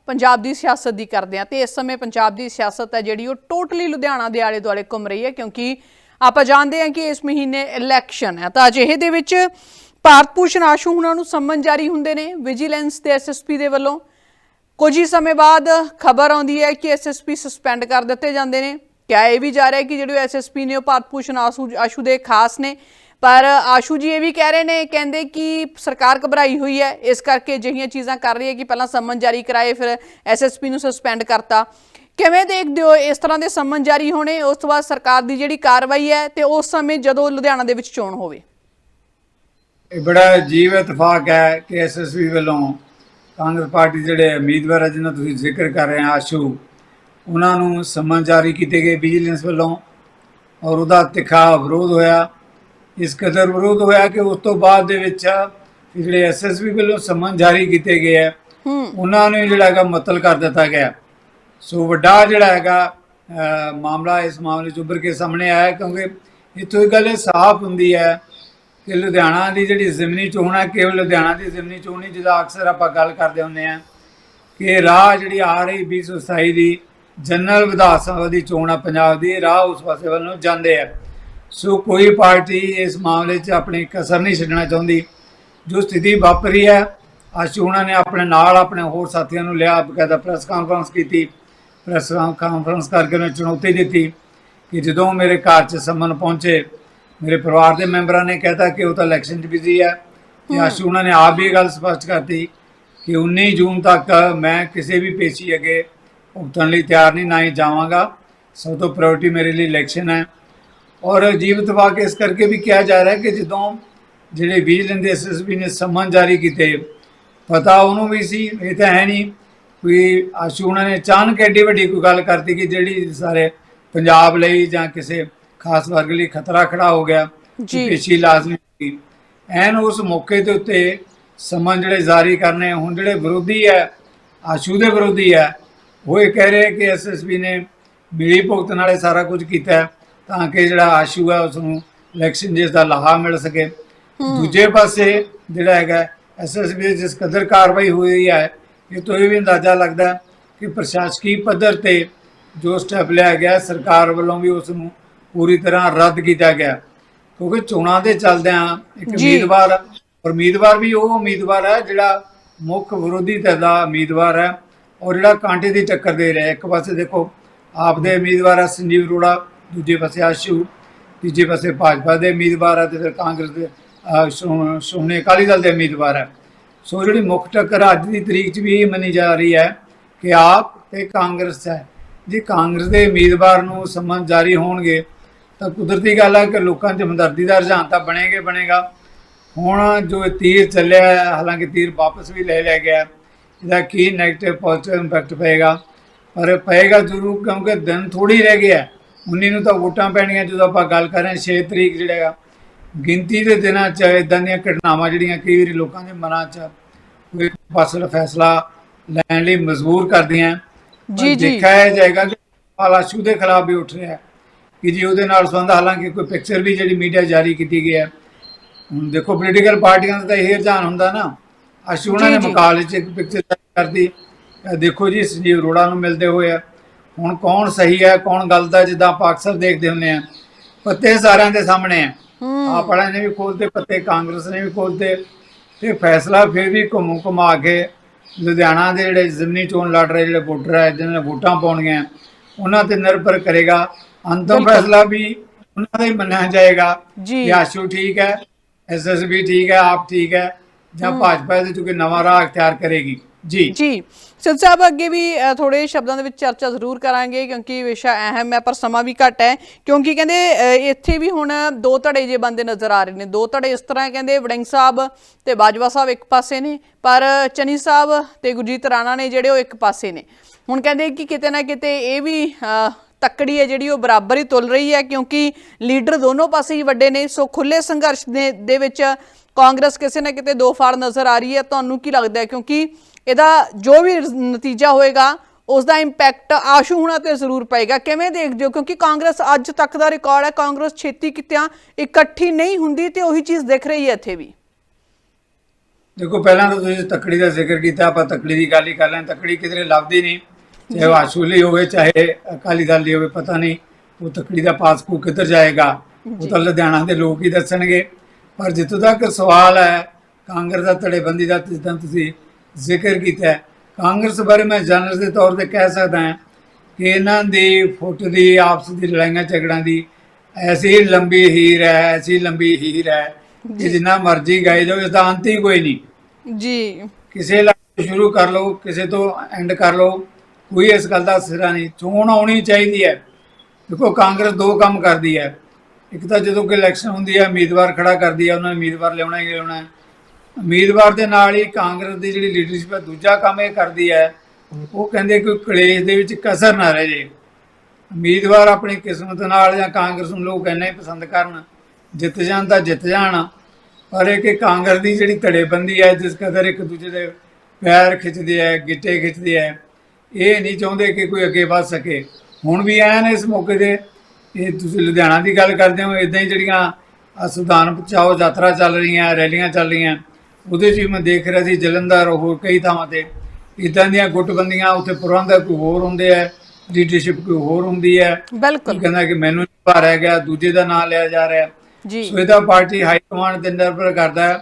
ਪੰਜਾਬ ਦੀ ਸਿਆਸਤ ਦੀ ਕਰਦੇ ਆ ਤੇ ਇਸ ਸਮੇਂ ਪੰਜਾਬ ਦੀ ਸਿਆਸਤ ਹੈ ਜਿਹੜੀ ਉਹ ਟੋਟਲੀ ਲੁਧਿਆਣਾ ਦੇ ਆਲੇ ਦੁਆਲੇ ਘੁੰਮ ਰਹੀ ਹੈ, ਕਿਉਂਕਿ ਆਪਾਂ ਜਾਣਦੇ ਹਾਂ ਕਿ ਇਸ ਮਹੀਨੇ ਇਲੈਕਸ਼ਨ ਹੈ। ਤਾਂ ਅਜਿਹੇ ਦੇ ਵਿੱਚ ਭਾਰਤ ਭੂਸ਼ਣ ਆਸ਼ੂ ਹੁਣਾਂ ਨੂੰ ਸੰਮਨ ਜਾਰੀ ਹੁੰਦੇ ਨੇ ਵਿਜੀਲੈਂਸ ਤੇ ਐਸਐਸਪੀ ਦੇ ਵੱਲੋਂ। ਕੁਝ ਹੀ ਸਮੇਂ ਬਾਅਦ ਖਬਰ ਆਉਂਦੀ ਹੈ ਕਿ ਐਸਐਸਪੀ ਸਸਪੈਂਡ ਕਰ ਦਿੱਤੇ ਜਾਂਦੇ ਨੇ। ਕਿਹਾ ਇਹ ਵੀ ਜਾ ਰਿਹਾ ਕਿ ਜਿਹੜੇ ਐਸਐਸਪੀ ਨੇ ਉਹ ਭਾਰਤ ਭੂਸ਼ਣ ਆਸ਼ੂ ਆਸ਼ੂ ਦੇ ਖਾਸ ਨੇ। ਪਰ ਆਸ਼ੂ ਜੀ ਇਹ ਵੀ ਕਹਿ ਰਹੇ ਨੇ, ਕਹਿੰਦੇ ਕਿ ਸਰਕਾਰ ਘਬਰਾਈ ਹੋਈ ਹੈ। ਇਸ ਕਰਕੇ ਅਜਿਹੀਆਂ ਚੀਜ਼ਾਂ ਕਰ ਰਹੀ ਹੈ ਕਿ ਪਹਿਲਾਂ ਸੰਮਨ ਜਾਰੀ ਕਰਾਏ, ਫਿਰ ਐਸਐਸਪੀ ਨੂੰ ਸਸਪੈਂਡ ਕਰਤਾ। ਕਿਵੇਂ ਦੇਖਦੇ ਹੋ ਇਸ ਤਰ੍ਹਾਂ ਦੇ ਸੰਮਨ ਜਾਰੀ ਹੋਣੇ? ਉਸ ਤੋਂ ਬਾਅਦ ਸਰਕਾਰ ਦੀ ਜਿਹੜੀ ਕਾਰਵਾਈ ਹੈ ਤੇ ਉਸ ਸਮੇਂ ਜਦੋਂ ਲੁਧਿਆਣਾ ਦੇ ਵਿੱਚ ਚੋਣ ਹੋਵੇ। ਇਹ ਬੜਾ ਅਜੀਬ ਇਤਫਾਕ ਹੈ ਕਿ ਐਸਐਸਪੀ ਵੱਲੋਂ ਕਾਂਗਰਸ ਪਾਰਟੀ ਜਿਹੜੇ ਉਮੀਦਵਾਰ ਹੈ ਜਿਹਨਾਂ ਤੁਸੀਂ ਜ਼ਿਕਰ ਕਰ ਰਹੇ ਆ, ਆਸ਼ੂ ਉਹਨਾਂ ਨੂੰ ਸਮਨ ਜਾਰੀ ਕੀਤੇ ਗਏ ਵਿਜੀਲੈਂਸ ਵੱਲੋਂ ਔਰ ਉਹਦਾ ਤਿੱਖਾ ਵਿਰੋਧ ਹੋਇਆ। ਇਸ ਕਦਰ ਵਿਰੋਧ ਹੋਇਆ ਕਿ ਉਸ ਤੋਂ ਬਾਅਦ ਦੇ ਵਿੱਚ ਜਿਹੜੇ ਐਸਐਸਪੀ ਵੱਲੋਂ ਸਮਨ ਜਾਰੀ ਕੀਤੇ ਗਏ ਹੈ। ਉਹਨਾਂ ਨੂੰ ਜਿਹੜਾ ਹੈਗਾ ਮੁਅੱਤਲ ਕਰ ਦਿੱਤਾ ਗਿਆ। ਸੋ ਵੱਡਾ ਜਿਹੜਾ ਹੈਗਾ ਮਾਮਲਾ ਇਸ ਮਾਮਲੇ 'ਚ ਉੱਭਰ ਕੇ ਸਾਹਮਣੇ ਆਇਆ ਕਿਉਂਕਿ ਇੱਥੋਂ ਇਹ ਗੱਲ ਇਹ ਸਾਫ਼ ਹੁੰਦੀ ਹੈ ਕਿ ਲੁਧਿਆਣਾ ਦੀ ਜਿਹੜੀ ਜ਼ਮੀਨੀ ਚੋਣ ਹੈ ਕੇਵਲ ਲੁਧਿਆਣਾ ਦੀ ਜ਼ਮੀਨੀ ਚੋਣ ਨਹੀਂ ਜਿਹਦਾ ਅਕਸਰ ਆਪਾਂ ਗੱਲ ਕਰਦੇ ਹੁੰਦੇ ਆ ਕਿ ਰਾਹ ਜਿਹੜੀ ਆ ਰਹੀ 2027 ਦੀ ਜਨਰਲ ਵਿਧਾਨ ਸਭਾ ਦੀ ਚੋਣ ਆ ਪੰਜਾਬ ਦੀ ਰਾਹ ਉਸ ਪਾਸੇ ਵੱਲ ਨੂੰ ਜਾਂਦੇ ਆ। ਸੋ ਕੋਈ ਪਾਰਟੀ ਇਸ ਮਾਮਲੇ 'ਚ ਆਪਣੀ ਕਸਰ ਨਹੀਂ ਛੱਡਣਾ ਚਾਹੁੰਦੀ। ਜੋ ਸਥਿਤੀ ਵਾਪਰੀ ਹੈ ਅੱਜ ਉਹਨਾਂ ਨੇ ਆਪਣੇ ਨਾਲ ਆਪਣੇ ਹੋਰ ਸਾਥੀਆਂ ਨੂੰ ਲਿਆ ਬਕਾਇਦਾ ਪ੍ਰੈਸ ਕਾਨਫਰੰਸ ਕੀਤੀ। ਪ੍ਰੈਸ ਕਾਨਫਰੰਸ ਕਰਕੇ ਉਹਨੇ ਚੁਣੌਤੀ ਦਿੱਤੀ ਕਿ ਜਦੋਂ ਮੇਰੇ ਘਰ 'ਚ ਸੰਮਨ ਪਹੁੰਚੇ ਮੇਰੇ ਪਰਿਵਾਰ ਦੇ ਮੈਂਬਰਾਂ ਨੇ ਕਹਿਤਾ ਕਿ ਉਹ ਤਾਂ ਇਲੈਕਸ਼ਨ 'ਚ ਬਿਜ਼ੀ ਹੈ। ਤੇ ਅੱਜ ਉਹਨਾਂ ਨੇ ਆਪ ਵੀ ਇਹ ਗੱਲ ਸਪਸ਼ਟ ਕਰਤੀ ਕਿ 19 ਜੂਨ ਤੱਕ ਮੈਂ ਕਿਸੇ ਵੀ ਪੇਸ਼ੀ ਅੱਗੇ ਭੁਗਤਣ ਲਈ ਤਿਆਰ ਨਹੀਂ ਨਾ ਹੀ ਜਾਵਾਂਗਾ। ਸਭ ਤੋਂ ਪ੍ਰਾਇੋਰਟੀ ਮੇਰੇ ਲਈ ਇਲੈਕਸ਼ਨ ਹੈ। ਔਰ ਜੀਵਤ ਵਾਕ ਇਸ ਕਰਕੇ ਵੀ ਕਿਹਾ ਜਾ ਰਿਹਾ ਹੈ ਕਿ ਜਦੋਂ ਜਿਹੜੇ ਵਿਜੀਲੈਂਸ ਦੇ ਐਸਐਸਪੀ ਨੇ ਸਮਨ ਜਾਰੀ ਕੀਤੇ ਪਤਾ ਉਹਨੂੰ ਵੀ ਸੀ ਇਹ ਤਾਂ ਹੈ ਨਹੀਂ। ਕੋਈ ਆਸ਼ੂ ਉਹਨਾਂ ਨੇ ਅਚਾਨਕ ਐਡੀ ਵੱਡੀ ਕੋਈ ਗੱਲ ਕਰਤੀ ਕਿ ਜਿਹੜੀ ਸਾਰੇ ਪੰਜਾਬ ਲਈ ਜਾਂ ਕਿਸੇ ਖਾਸ ਵਰਗ ਲਈ ਖਤਰਾ ਖੜਾ ਹੋ ਗਿਆ ਜੀ। ਪੇਸ਼ੀ ਲਾਜ਼ਮੀ ਐਨ ਉਸ ਮੌਕੇ ਦੇ ਉੱਤੇ ਸਮਨ ਜਿਹੜੇ ਜਾਰੀ ਕਰਨੇ ਹੁਣ ਜਿਹੜੇ ਵਿਰੋਧੀ ਹੈ ਆਸ਼ੂ ਦੇ ਵਿਰੋਧੀ ਹੈ ਉਹ ਇਹ ਕਹਿ ਰਹੇ ਕਿ ਐਸਐਸਪੀ ਨੇ ਮਿਲੀ ਭੁਗਤਣ ਵਾਲੇ ਸਾਰਾ ਕੁਝ ਕੀਤਾ ਤਾਂ ਕਿ ਜਿਹੜਾ ਆਸ਼ੂ ਹੈ ਉਸ ਨੂੰ ਇਲੈਕਸ਼ਨ ਜਿਸ ਦਾ ਲਾਹਾ ਮਿਲ ਸਕੇ। ਦੂਜੇ ਪਾਸੇ ਜਿਹੜਾ ਹੈਗਾ ਐਸਐਸਪੀ ਦੀ ਜਿਸ ਕਦਰ ਕਾਰਵਾਈ ਹੋਈ ਹੈ ਇਹ ਤੋਂ ਇਹ ਵੀ ਅੰਦਾਜ਼ਾ ਲੱਗਦਾ ਕਿ ਪ੍ਰਸ਼ਾਸਕੀ ਪੱਧਰ ਤੇ ਜੋ ਸਟੈਪ ਲਿਆ ਗਿਆ ਸਰਕਾਰ ਵੱਲੋਂ ਵੀ ਉਸ ਨੂੰ ਪੂਰੀ ਤਰ੍ਹਾਂ ਰੱਦ ਕੀਤਾ ਗਿਆ। ਕਿਉਂਕਿ ਚੋਣਾਂ ਦੇ ਚੱਲਦਿਆਂ ਇੱਕ। ਉਮੀਦਵਾਰ ਉਮੀਦਵਾਰ ਵੀ ਉਹ ਉਮੀਦਵਾਰ ਹੈ ਜਿਹੜਾ ਮੁੱਖ ਵਿਰੋਧੀ ਧਿਰ ਦਾ ਉਮੀਦਵਾਰ ਹੈ। ਔਰ ਜਿਹੜਾ ਕਾਂਟੇ ਦੀ ਟੱਕਰ ਦੇ ਰਿਹਾ ਇੱਕ ਪਾਸੇ ਦੇਖੋ ਆਪ ਦੇ ਉਮੀਦਵਾਰ ਆ ਸੰਜੀਵ ਅਰੋੜਾ ਦੂਜੇ ਪਾਸੇ ਆਸ਼ੂ ਤੀਜੇ ਪਾਸੇ ਭਾਜਪਾ ਦੇ ਉਮੀਦਵਾਰ ਆ ਤੇ ਫਿਰ ਕਾਂਗਰਸ ਦੇ ਅਹ, ਸ਼੍ਰੋਮਣੀ ਅਕਾਲੀ ਦਲ ਦੇ ਉਮੀਦਵਾਰ ਹੈ ਸੋ ਜਿਹੜੀ ਮੁੱਖ ਟੱਕਰ ਅੱਜ ਦੀ ਤਰੀਕ 'ਚ ਵੀ ਇਹ ਮੰਨੀ ਜਾ ਰਹੀ ਹੈ ਕਿ ਆਪ ਤੇ ਕਾਂਗਰਸ ਹੈ। ਜੇ ਕਾਂਗਰਸ ਦੇ ਉਮੀਦਵਾਰ ਨੂੰ ਸੰਮਨ ਜਾਰੀ ਹੋਣਗੇ ਤਾਂ ਕੁਦਰਤੀ ਗੱਲ ਹੈ ਕਿ ਲੋਕਾਂ 'ਚ ਹਮਦਰਦੀ ਦਾ ਰੁਝਾਨ ਤਾਂ ਬਣੇਗਾ ਬਣੇਗਾ। ਹੁਣ ਜੋ ਤੀਰ ਚੱਲਿਆ ਹਾਲਾਂਕਿ ਤੀਰ ਵਾਪਸ ਵੀ ਲੈ ਲਿਆ ਗਿਆ। ਇਹਦਾ ਕੀ 네ਗੇਟਿਵ ਪੋਜ਼ਿਟਿਵ ਇੰਪੈਕਟ ਪਏਗਾ? ਪਰ ਪਏਗਾ ਜ਼ਰੂਰ ਕਿਉਂਕਿ ਦਿਨ ਥੋੜੀ ਰਹਿ ਗਿਆ 19 ਨੂੰ ਤਾਂ ਵੋਟਾਂ ਪੈਣੀਆਂ ਜਦੋਂ ਆਪਾਂ ਗੱਲ ਕਰ ਰਹੇ ਹਾਂ 6 ਤਰੀਕ ਜਿਹੜਾ ਹੈਗਾ ਗਿਣਤੀ ਦੇ ਦਿਨਾਂ 'ਚ ਇਦਾਂ ਦੀਆਂ ਘਟਨਾਵਾਂ ਜਿਹੜੀਆਂ ਕਈ ਵਾਰੀ ਲੋਕਾਂ ਦੇ ਮਨਾਂ 'ਚ ਕੋਈ ਫਸਲ ਫੈਸਲਾ ਲੈਣ ਲਈ ਮਜਬੂਰ ਕਰਦੀਆਂ। ਜੀ, ਜੀ। ਦੇਖਿਆ ਜਾਏਗਾ ਕਿ ਆਲਾਸ਼ੂ ਦੇ ਖਿਲਾਫ ਵੀ ਉੱਠ ਰਿਹਾ ਕਿ ਜੀ ਉਹਦੇ ਨਾਲ ਸੰਬੰਧ ਹਾਲਾਂਕਿ ਕੋਈ ਪਿਕਚਰ ਵੀ ਜਿਹੜੀ ਮੀਡੀਆ ਜਾਰੀ ਕੀਤੀ ਗਈ ਹੈ। ਹੁਣ ਦੇਖੋ ਪੋਲੀਟੀਕਲ ਪਾਰਟੀਆਂ ਦਾ ਤਾਂ ਇਹ ਰੁਝਾਨ ਹੁੰਦਾ ਨਾ। ਆਸ਼ੂ ਉਹਨਾਂ ਨੇ ਜੀ। ਮੁਕਾਬਲੇ 'ਚ ਇੱਕ ਪਿਕਚਰ ਕਰਦੀ ਦੇਖੋ ਜੀ ਸੰਜੀਵ ਅਰੋੜਾ ਨੂੰ ਮਿਲਦੇ ਹੋਏ ਆ। ਹੁਣ ਕੌਣ ਸਹੀ ਹੈ ਕੌਣ ਗਲਤ ਹੈ ਜਿੱਦਾਂ ਆਪਾਂ ਅਕਸਰ ਦੇਖਦੇ ਹੁੰਦੇ ਆ। ਪੱਤੇ ਸਾਰਿਆਂ ਦੇ ਸਾਹਮਣੇ ਆ। ਹੂੰ। ਆਪ ਵਾਲਿਆਂ ਨੇ ਵੀ ਖੋਲਦੇ ਪੱਤੇ ਕਾਂਗਰਸ ਨੇ ਵੀ ਖੋਲਦੇ ਤੇ ਫੈਸਲਾ ਫਿਰ ਵੀ ਘੁੰਮ ਘੁਮਾ ਕੇ ਲੁਧਿਆਣਾ ਦੇ ਜਿਹੜੇ ਜ਼ਿਮਨੀ ਚੋਣ ਲੜ ਰਹੇ ਜਿਹੜੇ ਵੋਟਰ ਹੈ ਜਿਹਨਾਂ ਨੇ ਵੋਟਾਂ ਪਾਉਣੀਆਂ ਉਹਨਾਂ ਤੇ ਨਿਰਭਰ ਕਰੇਗਾ। ਅੰਤਮ। ਫੈਸਲਾ ਵੀ ਉਹਨਾਂ ਦਾ ਹੀ ਮੰਨਿਆ ਜਾਏਗਾ ਜੀ। ਆਸ਼ੂ ਠੀਕ ਹੈ ਐਸਐਸਬੀ ਠੀਕ ਹੈ ਆਪ ਠੀਕ ਹੈ। ਜਾਂ ਭਾਜਪਾ ਇਹਦੇ ਚੋਂ ਕੋਈ ਨਵਾਂ ਰਾਹ ਅਖਤਿਆਰ ਕਰੇਗੀ? ਜੀ। ਜੀ। ਸਿੱਧ ਸਾਹਿਬ ਅੱਗੇ ਵੀ ਥੋੜੇ ਸ਼ਬਦਾਂ ਦੇ ਵਿੱਚ ਚਰਚਾ ਜ਼ਰੂਰ ਕਰਾਂਗੇ ਕਿਉਂਕਿ ਵਿਸ਼ਾ ਅਹਿਮ ਹੈ ਪਰ ਸਮਾਂ ਵੀ ਘੱਟ ਹੈ। ਕਿਉਂਕਿ ਕਹਿੰਦੇ ਇੱਥੇ ਵੀ ਹੁਣ ਦੋ ਧੜੇ ਜੇ ਬੰਦੇ ਨਜ਼ਰ ਆ ਰਹੇ ਨੇ। ਦੋ ਧੜੇ ਇਸ ਤਰ੍ਹਾਂ ਕਹਿੰਦੇ ਵੜਿੰਗ ਸਾਹਿਬ ਤੇ ਬਾਜਵਾ ਸਾਹਿਬ ਇੱਕ ਪਾਸੇ ਨੇ ਪਰ ਚਨੀ ਸਾਹਿਬ ਤੇ ਗੁਰਜੀਤ ਰਾਣਾ ਨੇ ਜਿਹੜੇ ਉਹ ਇੱਕ ਪਾਸੇ ਨੇ। ਹੁਣ ਕਹਿੰਦੇ ਕਿ ਕਿਤੇ ਨਾ ਕਿਤੇ ਇਹ ਵੀ ਤੱਕੜੀ ਹੈ ਜਿਹੜੀ ਉਹ ਬਰਾਬਰ ਹੀ ਤੁਲ ਰਹੀ ਹੈ ਕਿਉਂਕਿ ਲੀਡਰ ਦੋਨੋਂ ਪਾਸੇ ਹੀ ਵੱਡੇ ਨੇ, ਸੋ ਖੁੱਲੇ ਸੰਘਰਸ਼ ਦੇ ਵਿੱਚ ਕਾਂਗਰਸ ਕਿਸੇ ਨਾ ਕਿਤੇ ਦੋ ਫਾੜ ਨਜ਼ਰ ਆ ਰਹੀ ਹੈ। ਤੁਹਾਨੂੰ ਕੀ ਲੱਗਦਾ ਹੈ? ਕਿਉਂਕਿ ਇਹਦਾ ਜੋ ਵੀ ਨਤੀਜਾ ਹੋਏਗਾ ਉਸ ਦਾ ਇੰਪੈਕਟ ਆਸ਼ੂ ਹੁਣਾਂ ਤੇ ਜ਼ਰੂਰ ਪਏਗਾ। ਕਿਵੇਂ ਦੇਖਦੇ ਹੋ? ਕਿਉਂਕਿ ਕਾਂਗਰਸ ਅੱਜ ਤੱਕ ਦਾ ਰਿਕਾਰਡ ਹੈ, ਕਾਂਗਰਸ ਛੇਤੀ ਕਿਤਿਆਂ ਇਕੱਠੀ ਨਹੀਂ ਹੁੰਦੀ ਤੇ ਉਹੀ ਚੀਜ਼ ਦਿਖ ਰਹੀ ਹੈ ਇੱਥੇ ਵੀ। ਦੇਖੋ, ਪਹਿਲਾਂ ਤਾਂ ਤੁਸੀਂ ਤਕੜੀ ਦਾ ਜ਼ਿਕਰ ਕੀਤਾ, ਆਪਾਂ ਤਕੜੀ ਦੀ ਗੱਲ ਹੀ ਕਰ ਲੈਂ ਤੱਕੜੀ ਕਿਧਰੇ ਲੱਭਦੀ ਨਹੀਂ। ਆਸ਼ੂ ਲਈ ਹੋਵੇ ਚਾਹੇ ਅਕਾਲੀ ਦਲ ਲਈ ਹੋਵੇ ਪਤਾ ਨਹੀਂ। ਉਹ ਤੱਕੜੀ ਦਾ ਪਾਸਪੂ ਕਿੱਧਰ ਜਾਏਗਾ? ਉਹ ਤਾਂ ਲੁਧਿਆਣਾ ਦੇ ਲੋਕ ਹੀ ਦੱਸਣਗੇ। ਪਰ ਜਿੱਥੋਂ ਤੱਕ ਸਵਾਲ ਹੈ ਕਾਂਗਰਸ ਦਾ ਧੜੇਬੰਦੀ ਦਾ ਜਿੱਦਾਂ ਤੁਸੀਂ ਜ਼ਿਕਰ ਕੀਤਾ ਕਾਂਗਰਸ ਬਾਰੇ ਮੈਂ ਜਨਰਲ ਦੇ ਤੌਰ ਤੇ ਕਹਿ ਸਕਦਾ ਹਾਂ ਕਿ ਇਹਨਾਂ ਦੀ ਫੁੱਟ ਦੀ ਆਪਸ ਦੀ ਲੜਾਈਆਂ ਝਗੜਾਂ ਦੀ ਐਸੀ ਲੰਬੀ ਹੀਰ ਹੈ ਐਸੀ ਲੰਬੀ ਹੀਰ ਹੈ ਕਿ ਜਿੰਨਾ ਮਰਜ਼ੀ ਗਾਏ ਜਾਓ ਇਸ ਦਾ ਅੰਤ ਹੀ ਕੋਈ ਨਹੀਂ। ਜੀ। ਕਿਸੇ ਲਾ ਸ਼ੁਰੂ ਕਰ ਲਓ ਕਿਸੇ ਤੋਂ ਐਂਡ ਕਰ ਲਓ। ਕੋਈ ਇਸ ਗੱਲ ਦਾ ਸਿਰਾ ਨਹੀਂ। ਚੋਣ ਆਉਣੀ ਚਾਹੀਦੀ ਹੈ। ਦੇਖੋ, ਕਾਂਗਰਸ ਦੋ ਕੰਮ ਕਰਦੀ ਹੈ। ਇੱਕ ਤਾਂ ਜਦੋਂ ਕਿ ਇਲੈਕਸ਼ਨ ਹੁੰਦੀ ਹੈ, ਉਮੀਦਵਾਰ ਖੜਾ ਕਰਦੀ ਹੈ, ਉਹਨਾਂ ਨੇ ਉਮੀਦਵਾਰ ਲਿਆਉਣਾ ਹੀ ਲਿਆਉਣਾ ਉਮੀਦਵਾਰ ਦੇ ਨਾਲ ਹੀ ਕਾਂਗਰਸ ਦੀ ਜਿਹੜੀ ਲੀਡਰਸ਼ਿਪ ਹੈ, ਦੂਜਾ ਕੰਮ ਇਹ ਕਰਦੀ ਹੈ, ਉਹ ਕਹਿੰਦੇ ਕੋਈ ਕਲੇਸ਼ ਦੇ ਵਿੱਚ ਕਸਰ ਨਾ ਰਹਿ ਜੇ। ਉਮੀਦਵਾਰ ਆਪਣੀ ਕਿਸਮਤ ਨਾਲ ਜਾਂ ਕਾਂਗਰਸ ਨੂੰ ਲੋਕ ਇੰਨਾ ਹੀ ਪਸੰਦ ਕਰਨ, ਜਿੱਤ ਜਾਣ ਤਾਂ ਜਿੱਤ ਜਾਣ। ਪਰ ਇਹ ਕਿ ਕਾਂਗਰਸ ਦੀ ਜਿਹੜੀ ਧੜੇਬੰਦੀ ਹੈ, ਜਿਸ ਕਦਰ ਇੱਕ ਦੂਜੇ ਦੇ ਪੈਰ ਖਿੱਚਦੇ ਹੈ, ਗਿੱਟੇ ਖਿੱਚਦੇ ਹੈ ਇਹ ਨਹੀਂ ਚਾਹੁੰਦੇ ਕਿ ਕੋਈ ਅੱਗੇ ਵੱਧ ਸਕੇ। ਹੁਣ ਵੀ ਐਨ ਇਸ ਮੌਕੇ ਤੇ ਇਹ ਤੁਸੀਂ ਲੁਧਿਆਣਾ ਦੀ ਗੱਲ ਕਰਦੇ ਹੋ ਇਦਾਂ ਹੀ ਜਿਹੜੀਆਂ ਸੁਧਾਨ ਬਚਾਓ ਯਾਤਰਾ ਚੱਲ ਰਹੀਆਂ ਰੈਲੀਆਂ ਚੱਲ ਰਹੀਆਂ ਉਹਦੇ 'ਚ ਵੀ ਮੈਂ ਦੇਖ ਰਿਹਾ ਸੀ ਜਲੰਧਰ ਹੋਰ ਕਈ ਥਾਵਾਂ ਤੇ। ਇਦਾਂ ਦੀਆਂ ਗੁੱਟਬੰਦੀਆਂ ਉੱਥੇ ਪ੍ਰਬੰਧਕ ਕੋਈ ਹੋਰ ਹੁੰਦੇ ਆ ਲੀਡਰਸ਼ਿਪ ਕੋਈ ਹੋਰ ਹੁੰਦੀ ਹੈ ਬਿਲਕੁਲ। ਕਹਿੰਦਾ ਕਿ ਮੈਨੂੰ ਨਹੀਂ ਭਾਰਿਆ ਗਿਆ ਦੂਜੇ ਦਾ ਨਾਮ ਲਿਆ ਜਾ ਰਿਹਾ। ਜੀ। ਸੋ ਇਹਦਾ ਪਾਰਟੀ ਹਾਈ ਕਮਾਂਡ ਤੇ ਨਿਰਭਰ ਕਰਦਾ ਹੈ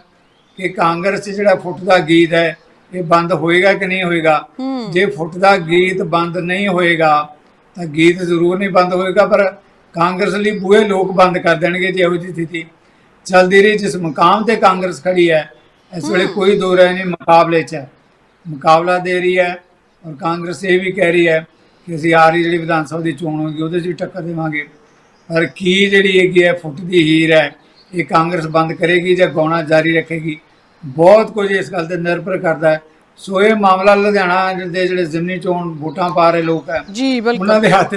ਕਿ ਕਾਂਗਰਸ ਜਿਹੜਾ ਫੁੱਟ ਦਾ ਗੀਤ ਹੈ ਇਹ ਬੰਦ ਹੋਏਗਾ ਕਿ ਨਹੀਂ ਹੋਏਗਾ? ਜੇ ਫੁੱਟ ਦਾ ਗੀਤ ਬੰਦ ਨਹੀਂ ਹੋਏਗਾ ਤਾਂ ਗੀਤ ਜ਼ਰੂਰ ਨਹੀਂ ਬੰਦ ਹੋਏਗਾ ਪਰ ਕਾਂਗਰਸ ਲਈ ਬੂਹੇ ਲੋਕ ਬੰਦ ਕਰ ਦੇਣਗੇ ਜੇ ਇਹੋ ਜਿਹੀ ਸਥਿਤੀ ਚੱਲਦੀ ਰਹੀ ਜਿਸ ਮੁਕਾਮ ਤੇ ਕਾਂਗਰਸ ਖੜੀ ਹੈ ਇਸ ਵੇਲੇ ਕੋਈ ਦੋ ਰਾਏ ਨਹੀਂ ਮੁਕਾਬਲੇ 'ਚ। ਮੁਕਾਬਲਾ ਦੇ ਰਹੀ ਹੈ ਔਰ ਕਾਂਗਰਸ ਇਹ ਵੀ ਕਹਿ ਰਹੀ ਹੈ ਕਿ ਅਸੀਂ ਆ ਰਹੀ ਜਿਹੜੀ ਵਿਧਾਨ ਸਭਾ ਦੀ ਚੋਣ ਹੋਗੀ ਉਹਦੇ 'ਚ ਵੀ ਟੱਕਰ ਦੇਵਾਂਗੇ। ਪਰ ਕੀ ਜਿਹੜੀ ਹੈਗੀ ਹੈ ਫੁੱਟ ਦੀ ਹੀਰ ਹੈ ਇਹ ਕਾਂਗਰਸ ਬੰਦ ਕਰੇਗੀ ਜਾਂ ਗਾਉਣਾ ਜਾਰੀ ਰੱਖੇਗੀ? ਬਹੁਤ ਕੁਝ ਇਸ ਗੱਲ ਤੇ ਨਿਰਭਰ ਕਰਦਾ ਹੈ। ਸੋ ਇਹ ਮਾਮਲਾ ਲੁਧਿਆਣਾ ਦੇ ਜਿਹੜੇ ਜ਼ਿਮਨੀ ਚੋਣ ਵੋਟਾਂ ਪਾ ਰਹੇ ਲੋਕ ਹੈ ਜੀ ਉਹਨਾਂ ਬਿਲਕੁਲ ਦੇ ਹੱਥ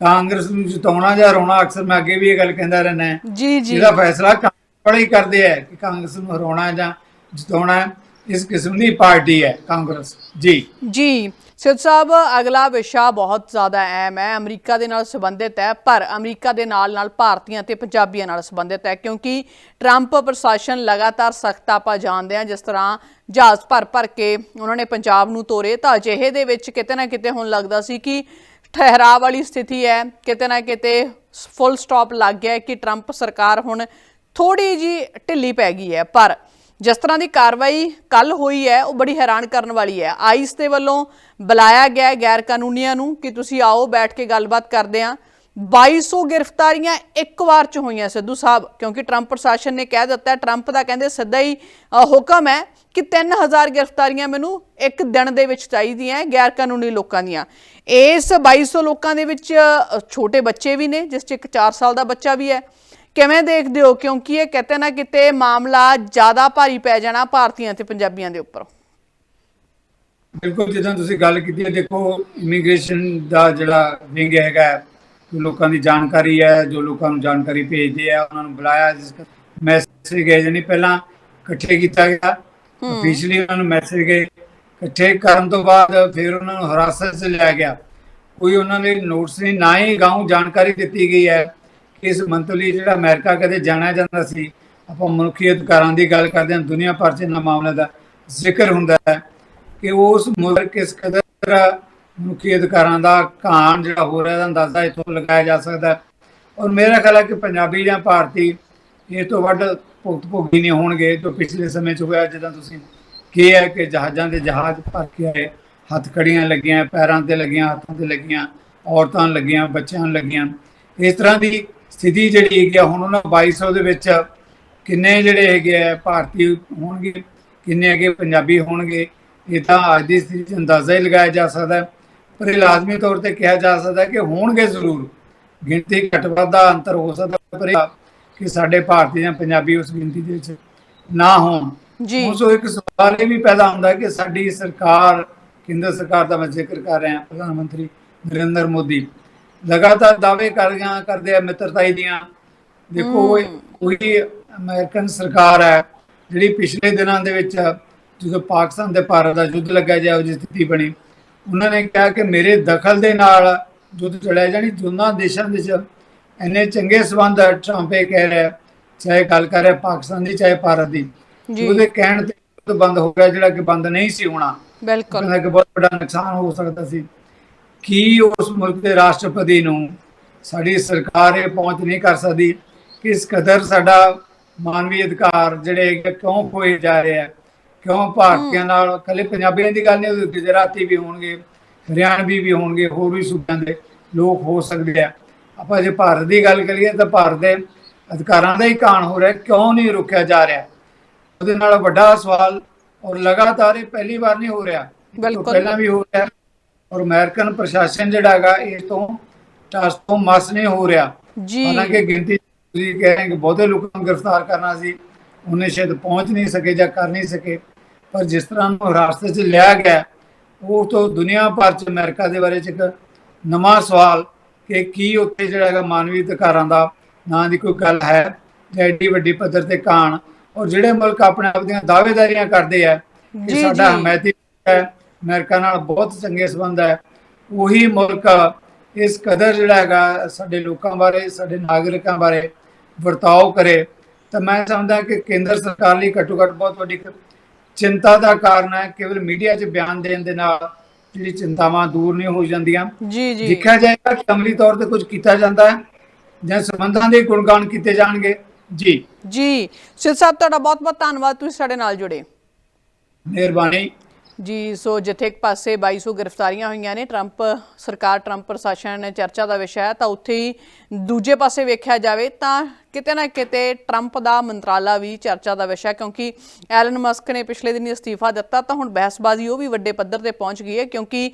ਕਾਂਗਰਸ ਨੂੰ ਜਿਤਾਉਣਾ ਜਾਂ ਰੋਣਾ ਅਕਸਰ ਮੈਂ ਅੱਗੇ ਵੀ ਇਹ ਗੱਲ ਕਹਿੰਦਾ ਰਹਿਣਾ ਹੈ। ਜੀ ਜੀ। ਜਿਹੜਾ ਫੈਸਲਾ ਕਾਂਗਰਸ ਹੀ ਕਰਦੇ ਹੈ ਕਿ ਕਾਂਗਰਸ ਨੂੰ ਹਰਾਉਣਾ ਜਾਂ ਜਿਤਾਉਣਾ ਇਸ ਕਿਸਮ ਦੀ ਪਾਰਟੀ ਹੈ ਕਾਂਗਰਸ। ਜੀ। ਜੀ। ਸਿੱਧ ਸਾਹਿਬ, ਅਗਲਾ ਵਿਸ਼ਾ ਬਹੁਤ ਜ਼ਿਆਦਾ ਅਹਿਮ ਹੈ। ਅਮਰੀਕਾ ਦੇ ਨਾਲ ਸੰਬੰਧਿਤ ਹੈ, ਪਰ ਅਮਰੀਕਾ ਦੇ ਨਾਲ ਨਾਲ ਭਾਰਤੀਆਂ ਤੇ ਪੰਜਾਬੀਆਂ ਨਾਲ ਸੰਬੰਧਿਤ ਹੈ, ਕਿਉਂਕਿ ਟਰੰਪ ਪ੍ਰਸ਼ਾਸਨ ਲਗਾਤਾਰ ਸਖਤ ਆਪਾਂ ਜਾਣਦੇ ਹਾਂ, ਜਿਸ ਤਰ੍ਹਾਂ ਜਹਾਜ਼ ਭਰ ਭਰ ਕੇ ਉਹਨਾਂ ਨੇ ਪੰਜਾਬ ਨੂੰ ਤੋਰੇ, ਤਾਂ ਅਜਿਹੇ ਦੇ ਵਿੱਚ ਕਿਤੇ ਨਾ ਕਿਤੇ ਹੁਣ ਲੱਗਦਾ ਸੀ ਕਿ ਠਹਿਰਾਅ ਵਾਲੀ ਸਥਿਤੀ ਹੈ, ਕਿਤੇ ਨਾ ਕਿਤੇ ਫੁੱਲ ਸਟਾਪ ਲੱਗ ਗਿਆ ਕਿ ਟਰੰਪ ਸਰਕਾਰ ਹੁਣ ਥੋੜੀ ਜੀ ਢਿੱਲੀ ਪੈ ਗਈ ਹੈ। ਪਰ ਜਿਸ ਤਰ੍ਹਾਂ ਦੀ ਕਾਰਵਾਈ ਕੱਲ ਹੋਈ ਹੈ, ਉਹ ਬੜੀ ਹੈਰਾਨ ਕਰਨ ਵਾਲੀ ਹੈ। ਆਈਸ ਦੇ ਵੱਲੋਂ ਬੁਲਾਇਆ ਗਿਆ ਗੈਰ ਕਾਨੂੰਨੀਆਂ ਨੂੰ ਕਿ ਤੁਸੀਂ ਆਓ, ਬੈਠ ਕੇ ਗੱਲਬਾਤ ਕਰਦੇ ਹਾਂ। 2200 ਗ੍ਰਿਫਤਾਰੀਆਂ ਇੱਕ ਵਾਰ ਚ ਹੋਈਆਂ ਸਿੱਧੂ ਸਾਹਿਬ, ਕਿਉਂਕਿ ਟਰੰਪ ਪ੍ਰਸ਼ਾਸਨ ਨੇ ਕਹਿ ਦਿੱਤਾ ਟਰੰਪ ਦਾ ਕਹਿੰਦੇ ਸਿੱਧਾ ਹੀ ਹੁਕਮ ਹੈ ਕਿ 3000 ਗ੍ਰਿਫਤਾਰੀਆਂ ਮੈਨੂੰ ਇੱਕ ਦਿਨ ਦੇ ਵਿੱਚ ਚਾਹੀਦੀਆਂ ਗੈਰ ਕਾਨੂੰਨੀ ਲੋਕਾਂ ਦੀਆਂ। ਇਸ 2200 ਲੋਕਾਂ ਦੇ ਵਿੱਚ ਛੋਟੇ ਬੱਚੇ ਵੀ ਨੇ, ਜਿਸ ਚ ਇੱਕ 4 ਸਾਲ ਦਾ ਬੱਚਾ ਵੀ ਹੈ। ਕਿਵੇਂ ਦੇਖਦੇ ਹੋ? ਕਿਉਂਕਿ ਇਹ ਕਿਤੇ ਨਾ ਕਿਤੇ ਮਾਮਲਾ ਜ਼ਿਆਦਾ ਭਾਰੀ ਪੈ ਜਾਣਾ ਭਾਰਤੀਆਂ ਤੇ ਪੰਜਾਬੀਆਂ ਦੇ ਉੱਪਰ। ਬਿਲਕੁਲ ਜਿੱਦਾਂ ਤੁਸੀਂ ਗੱਲ ਕੀਤੀ ਹੈ ਦੇਖੋ ਇਮੀਗ੍ਰੇਸ਼ਨ ਦਾ ਜਿਹੜਾ ਵਿੰਗ ਹੈਗਾ ਜੋ ਲੋਕਾਂ ਦੀ ਜਾਣਕਾਰੀ ਹੈ ਜੋ ਲੋਕਾਂ ਨੂੰ ਜਾਣਕਾਰੀ ਭੇਜਦੇ ਆ ਉਹਨਾਂ ਨੂੰ ਬੁਲਾਇਆ ਮੈਸੇਜ ਗਏ ਜਾਨੀ ਪਹਿਲਾਂ ਇਕੱਠੇ ਕੀਤਾ ਗਿਆ। ਅਫੀਸ਼ੀਅਲੀ ਉਹਨਾਂ ਨੂੰ ਮੈਸੇਜ ਗਏ। ਇਕੱਠੇ ਕਰਨ ਤੋਂ ਬਾਅਦ ਫਿਰ ਉਹਨਾਂ ਨੂੰ ਹਿਰਾਸਤ 'ਚ ਲਿਆ ਗਿਆ। ਕੋਈ ਉਹਨਾਂ ਨੇ ਨੋਟਿਸ ਨਹੀਂ ਨਾ ਹੀ ਗਾਉਂ ਜਾਣਕਾਰੀ ਦਿੱਤੀ ਗਈ ਹੈ। ਇਸ ਮੰਤਰੀ ਜਿਹੜਾ ਅਮਰੀਕਾ ਕਦੇ ਜਾਣਿਆ ਜਾਂਦਾ ਸੀ, ਆਪਾਂ ਮਨੁੱਖੀ ਅਧਿਕਾਰਾਂ ਦੀ ਗੱਲ ਕਰਦੇ ਹਾਂ, ਦੁਨੀਆ ਭਰ 'ਚ ਇਹਨਾਂ ਮਾਮਲਿਆਂ ਦਾ ਜ਼ਿਕਰ ਹੁੰਦਾ ਹੈ ਕਿ ਉਸ ਮੁਲਕ ਕਿਸ ਕਦਰ ਮਨੁੱਖੀ ਅਧਿਕਾਰਾਂ ਦਾ ਘਾਣ ਜਿਹੜਾ ਹੋ ਰਿਹਾ ਦਾ ਅੰਦਾਜ਼ਾ ਇਥੋਂ ਲਗਾਇਆ ਜਾ ਸਕਦਾ ਔਰ ਮੇਰਾ ਖਿਆਲ ਹੈ ਕਿ ਪੰਜਾਬੀ ਜਾਂ ਭਾਰਤੀ ਇਹ ਤੋਂ ਵੱਧ ਭੁਗਤ ਭੋਗੀ ਨਹੀਂ ਹੋਣਗੇ ਜੋ ਪਿਛਲੇ ਸਮੇਂ 'ਚ ਹੋਇਆ, ਜਦੋਂ ਤੁਸੀਂ ਕੀ ਹੈ ਕਿ ਜਹਾਜ਼ਾਂ ਦੇ ਜਹਾਜ਼ ਭਰ ਕੇ ਆਏ, ਹੱਥ ਕੜੀਆਂ ਲੱਗੀਆਂ, ਪੈਰਾਂ ਤੇ ਲੱਗੀਆਂ, ਹੱਥਾਂ ਤੇ ਲੱਗੀਆਂ, ਔਰਤਾਂ ਲੱਗੀਆਂ, ਬੱਚਿਆਂ ਨੂੰ ਲੱਗੀਆਂ। ਇਸ ਤਰ੍ਹਾਂ ਦੀ ਸਥਿਤੀ ਜਿਹੜੀ ਹੈਗੀ ਆ ਹੁਣ ਉਹਨਾਂ 2200 ਦੇ ਵਿੱਚ ਕਿੰਨੇ ਜਿਹੜੇ ਹੈਗੇ ਆ ਭਾਰਤੀ ਹੋਣਗੇ ਕਿੰਨੇ ਹੈਗੇ ਪੰਜਾਬੀ ਹੋਣਗੇ ਇਹ ਤਾਂ ਅੱਜ ਦੀ ਸਥਿਤੀ 'ਚ ਅੰਦਾਜ਼ਾ ਹੀ ਲਗਾਇਆ ਜਾ ਸਕਦਾ। ਪਰ ਇਹ ਲਾਜ਼ਮੀ ਤੌਰ ਤੇ ਕਿਹਾ ਜਾ ਸਕਦਾ ਕਿ ਹੋਣਗੇ ਜ਼ਰੂਰ। ਗਿਣਤੀ ਘੱਟ ਵੱਧ ਦਾ ਅੰਤਰ ਹੋ ਸਕਦਾ ਪਰ ਕਿ ਸਾਡੇ ਭਾਰਤੀ ਜਾਂ ਪੰਜਾਬੀ ਉਸ ਗਿਣਤੀ ਦੇ ਵਿੱਚ ਨਾ ਹੋਣ। ਜੀ। ਉਸ ਇੱਕ ਸਵਾਲ ਇਹ ਵੀ ਪੈਦਾ ਹੁੰਦਾ ਹੈ ਕਿ ਸਾਡੀ ਸਰਕਾਰ ਕੇਂਦਰ ਸਰਕਾਰ ਦਾ ਮੈਂ ਜ਼ਿਕਰ ਕਰ ਰਿਹਾ ਪ੍ਰਧਾਨ ਮੰਤਰੀ ਨਰਿੰਦਰ ਮੋਦੀ। ਲਗਾਤਾਰ ਦਾਅਵੇ ਕਰ ਰਹੀਆਂ ਕਰਦੇ ਆ ਮਿੱਤਰਤਾਈ ਦੀਆਂ। ਦੇਖੋ ਕੋਈ ਅਮਰੀਕਨ ਸਰਕਾਰ ਹੈ ਜਿਹੜੀ ਪਿਛਲੇ ਦਿਨਾਂ ਦੇ ਵਿੱਚ ਜਦੋਂ ਪਾਕਿਸਤਾਨ ਤੇ ਭਾਰਤ ਦਾ ਯੁੱਧ ਲੱਗਿਆ ਜਾਏ ਉਹਦੀ ਸਥਿਤੀ ਬਣੀ ਉਹਨਾਂ ਨੇ ਕਿਹਾ ਕਿ ਮੇਰੇ ਦਖਲ ਦੇ ਨਾਲ ਯੁੱਧ ਚੜਿਆ ਜਾਣੀ ਦੋਨਾਂ ਦੇਸ਼ਾਂ ਦੇ ਵਿੱਚ ਇੰਨੇ ਚੰਗੇ ਸਬੰਧ ਹੈ, ਟਰੰਪ ਇਹ ਕਹਿ ਰਿਹਾ ਚਾਹੇ ਗੱਲ ਕਰ ਰਿਹਾ ਪਾਕਿਸਤਾਨ ਦੀ ਚਾਹੇ ਭਾਰਤ ਦੀ। ਉਹਦੇ ਕਹਿਣ ਤੇ ਬੰਦ ਹੋ ਗਿਆ ਜਿਹੜਾ ਕਿ ਬੰਦ ਨਹੀਂ ਸੀ ਹੋਣਾ। ਬਿਲਕੁਲ। ਕਿ ਬਹੁਤ ਵੱਡਾ ਨੁਕਸਾਨ ਹੋ ਸਕਦਾ ਸੀ। ਕੀ ਉਸ ਮੁਲਕ ਦੇ ਰਾਸ਼ਟਰਪਤੀ ਨੂੰ ਸਾਡੀ ਸਰਕਾਰ ਇਹ ਪਹੁੰਚ ਨਹੀਂ ਕਰ ਸਕਦੀ? ਕਿ ਇਸ ਕਦਰ ਸਾਡਾ ਮਾਨਵੀ ਅਧਿਕਾਰ ਜਿਹੜੇ ਕਿਉਂ ਖੋਏ ਜਾ ਰਹੇ ਆ? ਕਿਉਂ ਭਾਰਤੀਆਂ ਨਾਲ ਕੱਲੇ ਪੰਜਾਬੀਆਂ ਦੀ ਗੱਲ ਨਹੀਂ ਗੁਜਰਾਤੀ ਵੀ ਹੋਣਗੇ ਹਰਿਆਣਵੀ ਵੀ ਹੋਣਗੇ ਹੋਰ ਵੀ ਸੂਬਿਆਂ ਦੇ ਲੋਕ ਹੋ ਸਕਦੇ ਆ। ਆਪਾਂ ਜੇ ਭਾਰਤ ਦੀ ਗੱਲ ਕਰੀਏ ਤਾਂ ਭਾਰਤ ਦੇ ਅਧਿਕਾਰਾਂ ਦਾ ਹੀ ਕਾਣ ਹੋ ਰਿਹਾ ਕਿਉਂ ਨਹੀਂ ਰੁਕਿਆ ਜਾ ਰਿਹਾ? ਉਹਦੇ ਨਾਲ ਵੱਡਾ ਸਵਾਲ ਔਰ ਲਗਾਤਾਰ ਇਹ ਪਹਿਲੀ ਵਾਰ ਨਹੀਂ ਹੋ ਰਿਹਾ ਬਿਲਕੁਲ। ਪਹਿਲਾਂ ਵੀ ਹੋ ਰਿਹਾ। ਔਰ ਅਮਰੀਕਨ ਪ੍ਰਸ਼ਾਸਨ ਜਿਹੜਾ ਹੈਗਾ ਇਸ ਤੋਂ ਟਸ ਤੋਂ ਮਸ ਨਹੀਂ ਹੋ ਰਿਹਾ। ਜੀ। ਹਾਲਾਂਕਿ ਗਿਣਤੀ ਤੁਸੀਂ ਕਹਿ ਰਹੇ ਕਿ ਬਹੁਤੇ ਲੋਕਾਂ ਨੂੰ ਗ੍ਰਿਫਤਾਰ ਕਰਨਾ ਸੀ ਉਹਨੇ ਸ਼ਾਇਦ ਪਹੁੰਚ ਨਹੀਂ ਸਕੇ ਜਾਂ ਕਰ ਨਹੀਂ ਸਕੇ। ਪਰ ਜਿਸ ਤਰ੍ਹਾਂ ਉਹ ਰਾਸਤੇ 'ਚ ਲਿਆ ਗਿਆ ਉਹ ਤੋਂ ਦੁਨੀਆ ਭਰ 'ਚ ਅਮਰੀਕਾ ਦੇ ਬਾਰੇ 'ਚ ਇੱਕ ਨਵਾਂ ਸਵਾਲ ਕਿ ਕੀ ਉੱਥੇ ਜਿਹੜਾ ਹੈਗਾ ਮਾਨਵੀ ਅਧਿਕਾਰਾਂ ਦਾ ਨਾਂ ਦੀ ਕੋਈ ਗੱਲ ਹੈ ਜਾਂ ਐਡੀ ਵੱਡੀ ਪੱਧਰ ਤੇ ਕਾਣ ਔਰ ਜਿਹੜੇ ਮੁਲਕ ਆਪਣੇ ਆਪ ਦੀਆਂ ਦਾਅਵੇਦਾਰੀਆਂ ਕਰਦੇ ਆ ਕਿ ਸਾਡਾ। ਹਮਾਇਤੀ ਹੈ ਅਮਰੀਕਾ ਨਾਲ ਬਹੁਤ ਚੰਗੇ ਸੰਬੰਧ ਹੈ। ਉਹੀ ਮੁਲਕ ਇਸ ਕਦਰ ਜਿਹੜਾ ਹੈਗਾ ਸਾਡੇ ਲੋਕਾਂ ਬਾਰੇ ਸਾਡੇ ਨਾਗਰਿਕਾਂ ਬਾਰੇ ਵਰਤਾਓ ਕਰੇ। ਤਾਂ ਮੈਂ ਸਮਝਦਾ ਕਿ ਕੇਂਦਰ ਸਰਕਾਰ ਲਈ ਘੱਟੋ ਘੱਟ ਬਹੁਤ ਵੱਡੀ ਚਿੰਤਾ ਦਾ ਕਾਰਨ ਹੈ। ਕੇਵਲ ਮੀਡੀਆ 'ਚ ਬਿਆਨ ਦੇਣ ਦੇ ਨਾਲ ਜਿਹੜੀ ਚਿੰਤਾਵਾਂ ਦੂਰ ਨਹੀਂ ਹੋ ਜਾਂਦੀਆਂ। ਜੀ ਜੀ। ਦੇਖਿਆ ਜਾਏਗਾ ਕਿ ਅਮਲੀ ਤੌਰ ਤੇ ਕੁਝ ਕੀਤਾ ਜਾਂਦਾ ਹੈ ਜਾਂ ਸੰਬੰਧਾਂ ਦੇ ਗੁਣਗਾਨ ਕੀਤੇ ਜਾਣਗੇ। ਜੀ। ਜੀ। ਸਿਲ ਸਾਹਿਬ ਤੁਹਾਡਾ ਬਹੁਤ ਬਹੁਤ ਧੰਨਵਾਦ। ਤੁਸੀਂ ਸਾਡੇ ਨਾਲ ਜੁੜੇ। ਮਿਹਰਬਾਨੀ। ਜੀ, ਸੋ ਜਿੱਥੇ ਇੱਕ ਪਾਸੇ 2200 ਗ੍ਰਿਫਤਾਰੀਆਂ ਹੋਈਆਂ ਨੇ, ਟਰੰਪ, ਸਰਕਾਰ ਟਰੰਪ ਪ੍ਰਸ਼ਾਸਨ ਚਰਚਾ ਦਾ ਵਿਸ਼ਾ ਹੈ, ਤਾਂ ਉੱਥੇ ਹੀ ਦੂਜੇ ਪਾਸੇ ਵੇਖਿਆ ਜਾਵੇ ਤਾਂ ਕਿਤੇ ਨਾ ਕਿਤੇ ਟਰੰਪ ਦਾ ਮੰਤਰਾਲਾ ਵੀ ਚਰਚਾ ਦਾ ਵਿਸ਼ਾ ਕਿਉਂਕਿ ਐਲਨ ਮਸਕ ਨੇ ਪਿਛਲੇ ਦਿਨੀ ਅਸਤੀਫਾ ਦਿੱਤਾ, ਤਾਂ ਹੁਣ ਬਹਿਸਬਾਜ਼ੀ ਉਹ ਵੀ ਵੱਡੇ ਪੱਧਰ ਤੇ ਪਹੁੰਚ ਗਈ ਹੈ, ਕਿਉਂਕਿ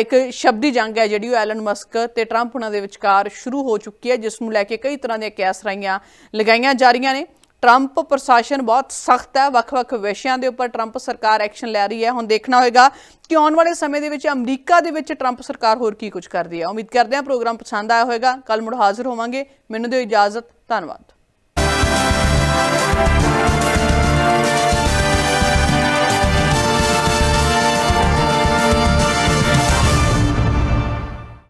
ਇੱਕ ਸ਼ਬਦੀ ਜੰਗ ਹੈ ਜਿਹੜੀ ਉਹ ਐਲਨ ਮਸਕ ਤੇ ਟਰੰਪ ਉਹਨਾਂ ਦੇ ਵਿਚਕਾਰ ਸ਼ੁਰੂ ਹੋ ਚੁੱਕੀ ਹੈ, ਜਿਸ ਨੂੰ ਲੈ ਕੇ ਕਈ ਤਰ੍ਹਾਂ ਦੀਆਂ ਕੈਸਰਾਈਆਂ ਲਗਾਈਆਂ ਜਾ ਰਹੀਆਂ ਨੇ। ਟਰੰਪ ਪ੍ਰਸ਼ਾਸਨ ਬਹੁਤ ਸਖਤ ਹੈ, ਵੱਖ-ਵੱਖ ਵਿਸ਼ਿਆਂ ਦੇ ਉੱਪਰ ਟਰੰਪ ਸਰਕਾਰ ਐਕਸ਼ਨ ਲੈ ਰਹੀ ਹੈ। ਹੁਣ ਦੇਖਣਾ ਹੋਏਗਾ ਕਿ ਆਉਣ ਵਾਲੇ ਸਮੇਂ ਦੇ ਵਿੱਚ ਅਮਰੀਕਾ ਦੇ ਵਿੱਚ ਟਰੰਪ ਸਰਕਾਰ ਹੋਰ ਕੀ ਕੁਝ ਕਰਦੀ ਹੈ। ਉਮੀਦ ਕਰਦੇ ਹਾਂ ਪ੍ਰੋਗਰਾਮ ਪਸੰਦ ਆਇਆ ਹੋਵੇਗਾ ਕੱਲ ਮੁੜ ਹਾਜ਼ਰ ਹੋਵਾਂਗੇ। ਮੈਨੂੰ ਦਿਓ ਇਜਾਜ਼ਤ। ਧੰਨਵਾਦ।